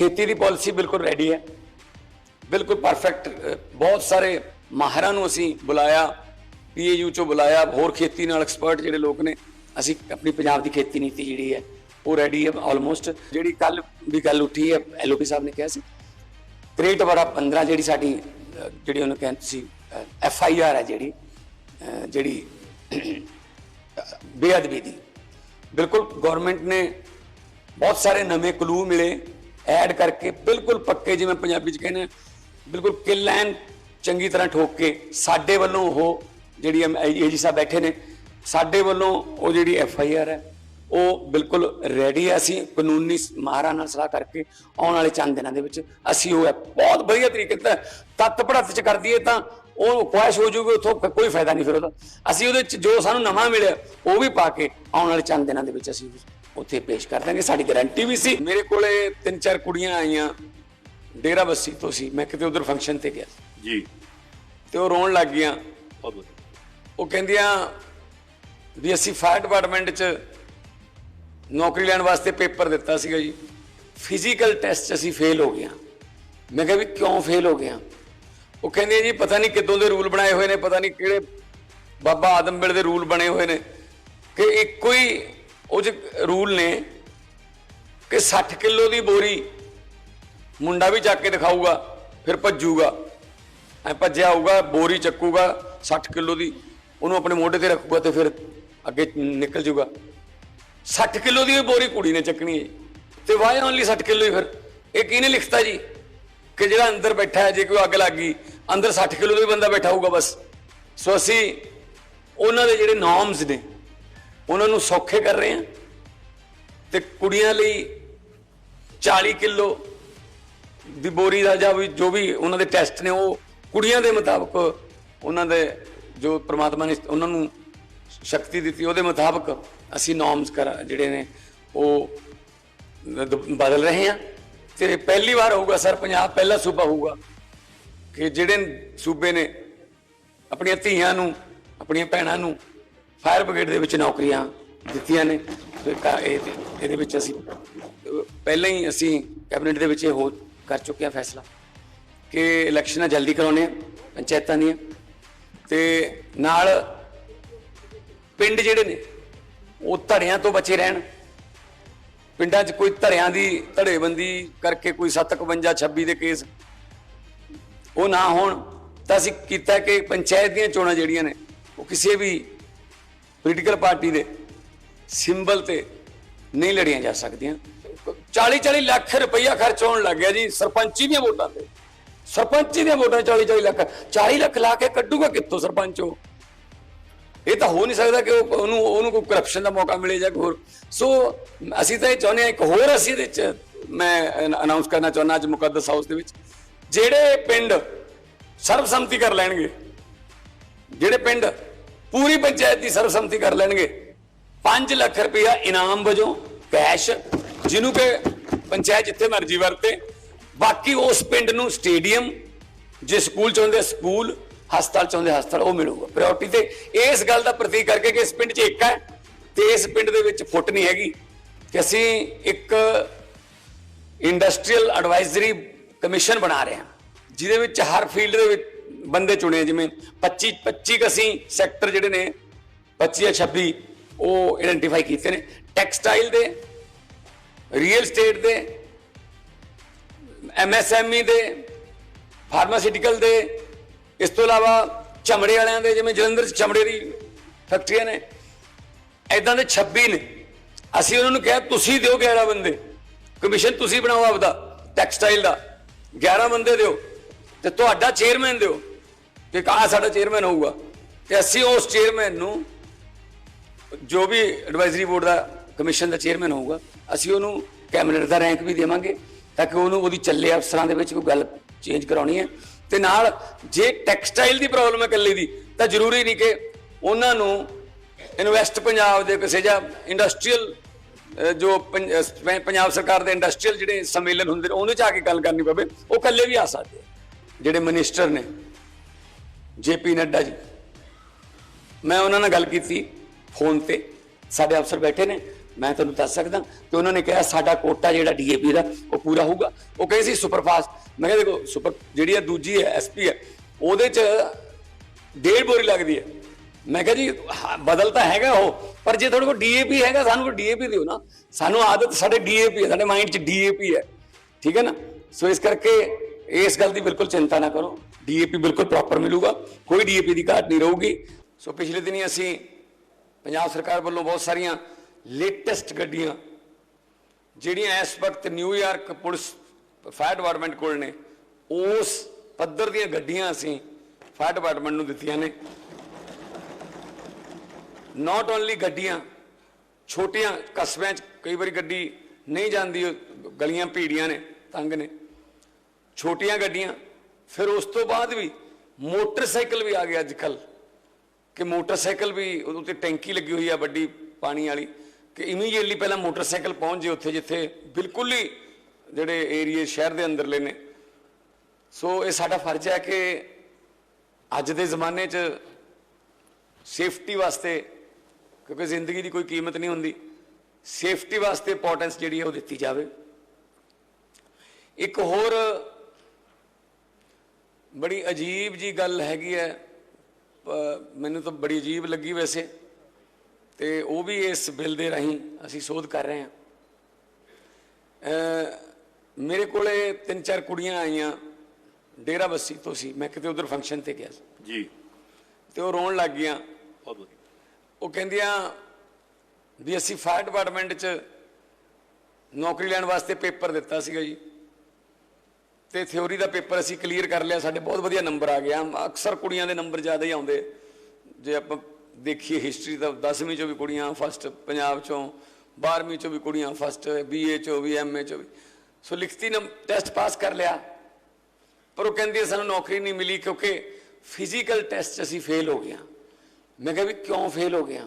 ਖੇਤੀ ਦੀ ਪਾਲਿਸੀ ਬਿਲਕੁਲ ਰੈਡੀ ਹੈ। ਬਿਲਕੁਲ ਪਰਫੈਕਟ ਬਹੁਤ ਸਾਰੇ ਮਾਹਰਾਂ ਨੂੰ ਅਸੀਂ ਬੁਲਾਇਆ, ਪੀਏਯੂ ਚੋਂ ਬੁਲਾਇਆ, ਹੋਰ ਖੇਤੀ ਨਾਲ ਐਕਸਪਰਟ ਜਿਹੜੇ ਲੋਕ ਨੇ, ਅਸੀਂ ਆਪਣੀ ਪੰਜਾਬ ਦੀ ਖੇਤੀ ਨੀਤੀ ਜਿਹੜੀ ਹੈ, ਉਹ ਰੈਡੀ ਹੈ ਆਲਮੋਸਟ ਜਿਹੜੀ ਕੱਲ ਵੀ ਗੱਲ ਉੱਠੀ ਹੈ, ਐਲਓਪੀ ਸਾਹਿਬ ਨੇ ਕਿਹਾ ਸੀ ਕ੍ਰੇਟ ਵਾਰਾ 15 ਜਿਹੜੀ ਸਾਡੀ ਜਿਹੜੀ ਉਹਨੂੰ ਕਹਿੰਦੇ ਸੀ ਐਫ ਆਈ ਆਰ ਹੈ ਜਿਹੜੀ ਜਿਹੜੀ ਬੇਅਦਬੀ ਦੀ। ਬਿਲਕੁਲ ਗਵਰਨਮੈਂਟ ਨੇ ਬਹੁਤ ਸਾਰੇ ਨਵੇਂ ਕਲੂ ਮਿਲੇ ਐਡ ਕਰਕੇ ਬਿਲਕੁਲ ਪੱਕੇ ਜਿਵੇਂ ਪੰਜਾਬੀ ਚ ਕਹਿੰਦੇ ਆ, ਬਿਲਕੁਲ ਕਿਲ ਐਨ ਚੰਗੀ ਤਰ੍ਹਾਂ ਠੋਕ ਕੇ ਸਾਡੇ ਵੱਲੋਂ ਉਹ ਜਿਹੜੀ ਏਜੀ ਸਾਹਿਬ ਬੈਠੇ ਨੇ ਸਾਡੇ ਵੱਲੋਂ ਉਹ ਜਿਹੜੀ ਐਫ ਆਈ ਆਰ ਹੈ ਉਹ ਬਿਲਕੁਲ ਰੈਡੀ ਹੈ ਅਸੀਂ ਕਾਨੂੰਨੀ ਮਾਹਰਾਂ ਨਾਲ ਸਲਾਹ ਕਰਕੇ ਆਉਣ ਵਾਲੇ ਚੰਦ ਦਿਨਾਂ ਦੇ ਵਿੱਚ ਅਸੀਂ ਉਹ ਹੈ ਬਹੁਤ ਵਧੀਆ ਤਰੀਕੇ ਨਾਲ ਤੱਤ ਪੜਤ ਚ ਕਰ ਦਈਏ ਤਾਂ ਉਹ ਖੁਆਇਸ਼ ਹੋ ਜੂਗੀ ਉਥੋਂ ਕੋਈ ਫਾਇਦਾ ਨਹੀਂ ਫਿਰ ਉਹਦਾ। ਅਸੀਂ ਉਹਦੇ ਚ ਜੋ ਸਾਨੂੰ ਨਵਾਂ ਮਿਲਿਆ ਉਹ ਵੀ ਪਾ ਕੇ ਆਉਣ ਵਾਲੇ ਚੰਦ ਦਿਨਾਂ ਦੇ ਵਿੱਚ ਅਸੀਂ ਉੱਥੇ ਪੇਸ਼ ਕਰ ਦਾਂਗੇ। ਸਾਡੀ ਗਾਰੰਟੀ ਵੀ ਸੀ। ਮੇਰੇ ਕੋਲੇ ਤਿੰਨ ਚਾਰ ਕੁੜੀਆਂ ਆਈਆਂ। ਡੇਰਾ ਬੱਸੀ ਤੋਂ ਸੀ। ਮੈਂ ਕਿਤੇ ਉਧਰ ਫੰਕਸ਼ਨ ਤੇ ਗਿਆ ਜੀ। ਤੇ ਉਹ ਰੋਣ ਲੱਗ ਗਈਆਂ। ਉਹ ਕਹਿੰਦੀਆਂ ਵੀ ਅਸੀਂ ਫਾਇਰ ਡਿਪਾਰਟਮੈਂਟ 'ਚ ਨੌਕਰੀ ਲੈਣ ਵਾਸਤੇ ਪੇਪਰ ਦਿੱਤਾ ਸੀਗਾ ਜੀ। ਫਿਜ਼ੀਕਲ ਟੈਸਟ 'ਚ ਅਸੀਂ ਫੇਲ ਹੋ ਗਏ ਹਾਂ ਮੈਂ ਕਿਹਾ ਵੀ ਕਿਉਂ ਫੇਲ ਹੋ ਹਾਂ ਉਹ ਕਹਿੰਦੇ ਜੀ ਪਤਾ ਨਹੀਂ ਕਿੱਦੋਂ ਦੇ ਰੂਲ ਬਣਾਏ ਹੋਏ ਨੇ ਪਤਾ ਨਹੀਂ ਕਿਹੜੇ ਬਾਬਾ ਆਦਮ ਵੇਲੇ ਦੇ ਰੂਲ ਬਣੇ ਹੋਏ ਨੇ। ਕਿ ਇੱਕੋ ਹੀ ਉਹ 'ਚ ਰੂਲ ਨੇ ਕਿ 60 ਕਿਲੋ ਦੀ ਬੋਰੀ ਮੁੰਡਾ ਵੀ ਚੱਕ ਕੇ ਦਿਖਾਊਗਾ, ਫਿਰ ਭੱਜੂਗਾ। ਐ ਭੱਜਿਆ ਆਊਗਾ, ਬੋਰੀ ਚੱਕੂਗਾ 60 ਕਿਲੋ ਦੀ, ਉਹਨੂੰ ਆਪਣੇ ਮੋਢੇ ਤੇ ਰੱਖੂਗਾ ਤੇ ਫਿਰ ਅੱਗੇ ਨਿਕਲ ਜਾਊਗਾ। 60 ਕਿਲੋ ਦੀ ਵੀ ਬੋਰੀ ਕੁੜੀ ਨੇ ਚੱਕਣੀ ਹੈ ਤੇ ਵਾਈ ਓਨਲੀ 60 ਕਿਲੋ ਹੀ ਫਿਰ? ਇਹ ਕਿਹਨੇ ਲਿਖਤਾ ਜੀ? ਕਿ ਜਿਹੜਾ ਅੰਦਰ ਬੈਠਾ ਹੈ, ਜੇ ਕੋਈ ਅੱਗ ਲੱਗ ਗਈ, ਅੰਦਰ 60 ਕਿਲੋ ਦਾ ਵੀ ਬੰਦਾ ਬੈਠਾ ਹੋਊਗਾ ਬਸ। ਸੋ ਅਸੀਂ ਉਹਨਾਂ ਦੇ ਜਿਹੜੇ ਨਾਰਮਸ ਨੇ ਉਹਨਾਂ ਨੂੰ ਸੌਖੇ ਕਰ ਰਹੇ ਹਾਂ ਤੇ ਕੁੜੀਆਂ ਲਈ 40 ਕਿਲੋ ਦੀ ਬੋਰੀ ਦਾ ਜਾਂ ਵੀ ਜੋ ਵੀ ਉਹਨਾਂ ਦੇ ਟੈਸਟ ਨੇ ਉਹ ਕੁੜੀਆਂ ਦੇ ਮੁਤਾਬਕ ਉਹਨਾਂ ਦੇ ਜੋ ਪ੍ਰਮਾਤਮਾ ਨੇ ਉਹਨਾਂ ਨੂੰ ਸ਼ਕਤੀ ਦਿੱਤੀ ਉਹਦੇ ਮੁਤਾਬਕ ਅਸੀਂ ਨਾਰਮਸ ਕਰ ਜਿਹੜੇ ਨੇ ਉਹ ਬਦਲ ਰਹੇ ਹਾਂ ਤੇ ਪਹਿਲੀ ਵਾਰ ਹੋਊਗਾ ਸਰ ਪੰਜਾਬ ਪਹਿਲਾ ਸੂਬਾ ਹੋਊਗਾ ਕਿ ਜਿਹੜੇ ਸੂਬੇ ਨੇ ਆਪਣੀਆਂ ਧੀਆਂ ਨੂੰ, ਆਪਣੀਆਂ ਭੈਣਾਂ ਨੂੰ ਫਾਇਰ ਬ੍ਰਿਗੇਡ ਦੇ ਵਿੱਚ ਨੌਕਰੀਆਂ ਦਿੱਤੀਆਂ ਨੇ ਇਹਦੇ ਵਿੱਚ ਅਸੀਂ, ਪਹਿਲਾਂ ਹੀ ਅਸੀਂ ਕੈਬਨਿਟ ਦੇ ਵਿੱਚ ਇਹ ਹੋ ਕਰ ਚੁੱਕੇ ਹਾਂ ਫੈਸਲਾ ਕਿ ਇਲੈਕਸ਼ਨਾਂ ਜਲਦੀ ਕਰਾਉਣੇ ਆ ਪੰਚਾਇਤਾਂ ਦੀਆਂ। ਤੇ ਨਾਲ ਪਿੰਡ ਜਿਹੜੇ ਨੇ, ਉਹ ਧੜਿਆਂ ਤੋਂ ਬਚੇ ਰਹਿਣ। ਪਿੰਡਾਂ 'ਚ ਕੋਈ ਧੜਿਆਂ ਦੀ ਧੜੇਬੰਦੀ ਕਰਕੇ ਕੋਈ 751 26 ਦੇ ਕੇਸ ਉਹ ਨਾ ਹੋਣ, ਤਾਂ ਅਸੀਂ ਕੀਤਾ ਕਿ ਪੰਚਾਇਤ ਦੀਆਂ ਚੋਣਾਂ ਜਿਹੜੀਆਂ ਨੇ, ਉਹ ਕਿਸੇ ਵੀ ਪੋਲੀਟੀਕਲ ਪਾਰਟੀ ਦੇ ਸਿੰਬਲ ਤੇ ਨਹੀਂ ਲੜੀਆਂ ਜਾ ਸਕਦੀਆਂ। 40 40 ਲੱਖ ਰੁਪਈਆ ਖਰਚ ਹੋਣ ਲੱਗ ਗਿਆ ਜੀ ਸਰਪੰਚੀ ਦੀਆਂ ਵੋਟਾਂ ਤੇ। ਸਰਪੰਚੀ ਦੀਆਂ ਵੋਟਾਂ 40 40 ਲੱਖ 40 ਲੱਖ ਲਾ ਕੇ ਕੱਢੂਗਾ ਕਿੱਥੋਂ ਸਰਪੰਚ ਉਹ? ਇਹ ਤਾਂ ਹੋ ਨਹੀਂ ਸਕਦਾ ਕਿ ਉਹਨੂੰ ਉਹਨੂੰ ਕੋਈ ਕਰਪਸ਼ਨ ਦਾ ਮੌਕਾ ਮਿਲੇ ਜਾਂ ਕੋਈ ਹੋਰ। ਸੋ ਅਸੀਂ ਤਾਂ ਇਹ ਚਾਹੁੰਦੇ ਹਾਂ, ਇੱਕ ਹੋਰ ਅਸੀਂ ਇਹਦੇ ਚ ਮੈਂ ਅਨਾਉਂਸ ਕਰਨਾ ਚਾਹੁੰਦਾ ਅੱਜ ਮੁਕੱਦਸ ਹਾਊਸ ਦੇ ਵਿੱਚ। ਜਿਹੜੇ ਪਿੰਡ ਸਰਬਸੰਮਤੀ ਕਰ ਲੈਣਗੇ, ਜਿਹੜੇ ਪਿੰਡ ਪੂਰੀ ਪੰਚਾਇਤ ਦੀ ਸਰਬਸੰਮਤੀ ਕਰ ਲੈਣਗੇ। 5 ਲੱਖ ਰੁਪਇਆ ਇਨਾਮ ਵਜੋਂ ਕੈਸ਼, ਜਿਹਨੂੰ ਕਿ ਪੰਚਾਇਤ ਜਿੱਥੇ ਮਰਜ਼ੀ ਵਰਤੇ। ਬਾਕੀ ਉਸ ਪਿੰਡ ਨੂੰ ਸਟੇਡੀਅਮ, ਜੇ ਸਕੂਲ ਚਾਹੁੰਦੇ ਸਕੂਲ, ਹਸਪਤਾਲ ਚਾਹੁੰਦੇ ਹਸਪਤਾਲ, ਉਹ ਮਿਲੂਗਾ। ਪ੍ਰਾਇੋਰਟੀ ਤੇ ਇਸ ਗੱਲ ਦਾ ਪ੍ਰਤੀਕ ਕਰਕੇ ਕਿ ਇਸ ਪਿੰਡ 'ਚ ਇੱਕ ਹੈ ਤੇ ਇਸ ਪਿੰਡ ਦੇ ਵਿੱਚ ਫੁੱਟ ਨਹੀਂ ਹੈਗੀ ਕਿ ਅਸੀਂ ਇੱਕ ਇੰਡਸਟਰੀਅਲ ਐਡਵਾਈਜ਼ਰੀ ਕਮਿਸ਼ਨ ਬਣਾ ਰਹੇ ਹਾਂ, ਜਿਹਦੇ ਵਿੱਚ ਹਰ ਫੀਲਡ ਦੇ ਵਿੱਚ ਬੰਦੇ ਚੁਣੇ, ਜਿਵੇਂ 25 25 ਕੁ ਅਸੀਂ ਸੈਕਟਰ ਜਿਹੜੇ ਨੇ 25 ਜਾਂ 26 ਉਹ ਆਇਡੈਂਟੀਫਾਈ ਕੀਤੇ ਨੇ। ਟੈਕਸਟਾਈਲ ਦੇ ਰੀਅਲ ਸਟੇਟ ਦੇ ਐਮਐਸਐਮਈ ਦੇ ਫਾਰਮਾਸਿਊਟੀਕਲ ਦੇ, ਇਸ ਤੋਂ ਇਲਾਵਾ ਚਮੜੇ ਵਾਲਿਆਂ ਦੇ, ਜਿਵੇਂ ਜਲੰਧਰ 'ਚ ਚਮੜੇ ਦੀ ਫੈਕਟਰੀਆਂ ਨੇ। ਐਦਾਂ ਦੇ 26 ਨੇ। ਅਸੀਂ ਉਹਨਾਂ ਨੂੰ ਕਿਹਾ, ਤੁਸੀਂ ਦਿਓ 11 ਬੰਦੇ। ਕਮਿਸ਼ਨ ਤੁਸੀਂ ਬਣਾਓ ਆਪਦਾ ਟੈਕਸਟਾਈਲ ਦਾ। 11 ਬੰਦੇ ਦਿਓ। ਤੇ ਤੁਹਾਡਾ ਚੇਅਰਮੈਨ ਦਿਓ। ਕਿ ਕਾ ਸਾਡਾ ਚੇਅਰਮੈਨ ਹੋਊਗਾ? ਤੇ ਅਸੀਂ ਉਸ ਚੇਅਰਮੈਨ ਨੂੰ ਜੋ ਵੀ ਐਡਵਾਈਜ਼ਰੀ ਬੋਰਡ ਦਾ ਕਮਿਸ਼ਨ ਦਾ ਚੇਅਰਮੈਨ ਹੋਊਗਾ, ਅਸੀਂ ਉਹਨੂੰ ਕੈਬਨਿਟ ਦਾ ਰੈਂਕ ਵੀ ਦੇਵਾਂਗੇ ਤਾਂ ਕਿ ਉਹਨੂੰ ਉਹਦੀ ਚੱਲੇ ਅਫਸਰਾਂ ਦੇ ਵਿੱਚ ਕੋਈ ਗੱਲ ਚੇਂਜ ਕਰਾਉਣੀ ਹੈ। ਤੇ ਨਾਲ ਜੇ ਟੈਕਸਟਾਈਲ ਦੀ ਪ੍ਰੋਬਲਮ ਹੈ ਇਕੱਲੇ ਦੀ, ਤਾਂ ਜ਼ਰੂਰੀ ਨਹੀਂ ਕਿ ਉਹਨਾਂ ਨੂੰ ਇਨਵੈਸਟ ਪੰਜਾਬ ਦੇ ਕਿਸੇ ਜਾਂ ਇੰਡਸਟਰੀਅਲ ਜੋ ਪੰ- ਪੰਜਾਬ ਸਰਕਾਰ ਦੇ ਇੰਡਸਟਰੀਅਲ ਜਿਹੜੇ ਸੰਮੇਲਨ ਹੁੰਦੇ ਨੇ ਉਹਦੇ ਚ ਆ ਕੇ ਗੱਲ ਕਰਨੀ ਪਵੇ, ਉਹ ਇਕੱਲੇ ਵੀ ਆ ਸਕਦੇ ਜਿਹੜੇ ਮਿਨਿਸਟਰ ਨੇ ਜੇਪੀ ਨੱਡਾ ਜੀ। ਮੈਂ ਉਹਨਾਂ ਨਾਲ ਗੱਲ ਕੀਤੀ ਫੋਨ ਤੇ। ਸਾਡੇ ਅਫਸਰ ਬੈਠੇ ਨੇ। ਮੈਂ ਤੁਹਾਨੂੰ ਦੱਸ ਸਕਦਾ ਤੇ ਉਹਨਾਂ ਨੇ ਕਿਹਾ ਸਾਡਾ ਕੋਟਾ ਜਿਹੜਾ ਡੀਏਪੀ ਦਾ ਉਹ ਪੂਰਾ ਹੋਊਗਾ। ਉਹ ਕਹੇ ਸੀ ਸੁਪਰਫਾਸਟ। ਮੈਂ ਕਿਹਾ ਦੇਖੋ ਸੁਪਰ ਜਿਹੜੀ ਆ ਦੂਜੀ ਹੈ ਐਸਪੀ ਹੈ ਉਹਦੇ ਚ ਡੇਢ ਬੋਰੀ ਲੱਗਦੀ ਹੈ ਮੈਂ ਕਿਹਾ ਜੀ ਹਾਂ, ਤਾਂ ਹੈਗਾ ਉਹ ਪਰ ਜੇ ਤੁਹਾਡੇ ਕੋਲ ਡੀਏਪੀ ਹੈਗਾ ਸਾਨੂੰ ਕੋਈ ਡੀਏਪੀ ਦਿਓ ਨਾ। ਸਾਨੂੰ ਆਦਤ ਸਾਡੇ ਡੀਏਪੀ ਹੈ ਸਾਡੇ ਮਾਈਂਡ 'ਚ ਡੀਏਪੀ ਹੈ ਠੀਕ ਹੈ ਨਾ? ਸੋ ਇਸ ਕਰਕੇ ਇਸ ਗੱਲ ਦੀ ਬਿਲਕੁਲ ਚਿੰਤਾ ਨਾ ਕਰੋ। ਡੀਏਪੀ ਬਿਲਕੁਲ ਪ੍ਰੋਪਰ ਮਿਲੂਗਾ, ਕੋਈ ਡੀਏਪੀ ਦੀ ਘਾਟ ਨਹੀਂ ਰਹੂਗੀ। ਸੋ ਪਿਛਲੇ ਦਿਨੀ ਅਸੀਂ ਪੰਜਾਬ ਸਰਕਾਰ ਵੱਲੋਂ ਬਹੁਤ ਸਾਰੀਆਂ ਲੇਟੈਸਟ ਗੱਡੀਆਂ, ਜਿਹੜੀਆਂ ਇਸ ਵਕਤ ਨਿਊਯਾਰਕ ਪੁਲਿਸ ਫਾਇਰ ਡਿਪਾਰਟਮੈਂਟ ਕੋਲ ਨੇ, ਉਸ ਪੱਧਰ ਦੀਆਂ ਗੱਡੀਆਂ ਅਸੀਂ ਫਾਇਰ ਡਿਪਾਰਟਮੈਂਟ ਨੂੰ ਦਿੱਤੀਆਂ ਨੇ। ਨਾਟ ਓਨਲੀ ਗੱਡੀਆਂ, ਛੋਟੀਆਂ ਕਸਬਿਆਂ 'ਚ ਕਈ ਵਾਰੀ ਗੱਡੀ ਨਹੀਂ ਜਾਂਦੀ, ਗਲੀਆਂ ਭੀੜੀਆਂ ਨੇ, ਤੰਗ ਨੇ। ਛੋਟੀਆਂ ਗੱਡੀਆਂ ਫਿਰ ਉਸ ਤੋਂ ਬਾਅਦ ਵੀ ਮੋਟਰਸਾਈਕਲ ਵੀ ਆ ਗਿਆ ਅੱਜ ਕੱਲ ਕਿ ਮੋਟਰਸਾਈਕਲ ਵੀ ਉਹਦੇ ਉੱਤੇ ਟੈਂਕੀ ਲੱਗੀ ਹੋਈ ਆ ਵੱਡੀ ਪਾਣੀ ਵਾਲੀ। ਕਿ ਇਮੀਡੀਏਟਲੀ ਪਹਿਲਾਂ ਮੋਟਰਸਾਈਕਲ ਪਹੁੰਚ ਜੇ ਉੱਥੇ, ਜਿੱਥੇ ਬਿਲਕੁਲ ਹੀ ਜਿਹੜੇ ਏਰੀਏ ਸ਼ਹਿਰ ਦੇ ਅੰਦਰਲੇ ਨੇ। ਸੋ ਇਹ ਸਾਡਾ ਫਰਜ਼ ਹੈ ਕਿ ਅੱਜ ਦੇ ਜ਼ਮਾਨੇ 'ਚ ਸੇਫਟੀ ਵਾਸਤੇ, ਕਿਉਂਕਿ ਜ਼ਿੰਦਗੀ ਦੀ ਕੋਈ ਕੀਮਤ ਨਹੀਂ ਹੁੰਦੀ, ਸੇਫਟੀ ਵਾਸਤੇ ਇੰਪੋਰਟੈਂਸ ਜਿਹੜੀ ਹੈ ਉਹ ਦਿੱਤੀ ਜਾਵੇ। ਇੱਕ ਹੋਰ ਬੜੀ ਅਜੀਬ ਜੀ ਗੱਲ ਹੈਗੀ ਹੈ। ਮੈਨੂੰ ਤਾਂ ਬੜੀ ਅਜੀਬ ਲੱਗੀ ਵੈਸੇ। ਤੇ ਉਹ ਵੀ ਇਸ ਬਿੱਲ ਦੇ ਰਾਹੀਂ ਅਸੀਂ ਸੋਧ ਕਰ ਰਹੇ ਹਾਂ। ਮੇਰੇ ਕੋਲੇ ਤਿੰਨ ਚਾਰ ਕੁੜੀਆਂ ਆਈਆਂ। ਡੇਰਾ ਬੱਸੀ ਤੋਂ ਸੀ। ਮੈਂ ਕਿਤੇ ਉਧਰ ਫੰਕਸ਼ਨ ਤੇ ਗਿਆ ਸੀ। ਜੀ। ਤੇ ਉਹ ਰੋਣ ਲੱਗ ਗਈਆਂ। ਉਹ ਕਹਿੰਦੀਆਂ ਵੀ ਅਸੀਂ ਫਾਇਰ ਡਿਪਾਰਟਮੈਂਟ 'ਚ ਨੌਕਰੀ ਲੈਣ ਵਾਸਤੇ ਪੇਪਰ ਦਿੱਤਾ ਸੀਗਾ ਜੀ। ਤੇ ਥਿਉਰੀ ਦਾ ਪੇਪਰ ਅਸੀਂ ਕਲੀਅਰ ਕਰ ਲਿਆ, ਸਾਡੇ ਬਹੁਤ ਵਧੀਆ ਨੰਬਰ ਆ ਗਿਆ ਅਕਸਰ ਕੁੜੀਆਂ ਦੇ ਨੰਬਰ ਜ਼ਿਆਦਾ ਹੀ ਆਉਂਦੇ। ਜੇ ਆਪਾਂ ਦੇਖੀਏ ਹਿਸਟਰੀ ਤਾਂ 10ਵੀਂ ਚੋਂ ਵੀ ਕੁੜੀਆਂ ਫਸਟ ਪੰਜਾਬ ਚੋਂ 12ਵੀਂ ਚੋਂ ਵੀ ਕੁੜੀਆਂ ਫਸਟ ਬੀਏ ਚੋਂ ਵੀ ਐਮਏ ਚੋਂ ਵੀ। ਸੋ ਲਿਖਤੀ ਨੰਬ ਟੈਸਟ ਪਾਸ ਕਰ ਲਿਆ। ਪਰ ਉਹ ਕਹਿੰਦੀ ਸਾਨੂੰ ਨੌਕਰੀ ਨਹੀਂ ਮਿਲੀ ਕਿਉਂਕਿ ਫਿਜ਼ੀਕਲ ਟੈਸਟ 'ਚ ਅਸੀਂ ਫੇਲ ਹੋ ਗਏ ਹਾਂ। ਮੈਂ ਕਿਹਾ ਵੀ ਕਿਉਂ ਫੇਲ ਹੋ ਗਿਆ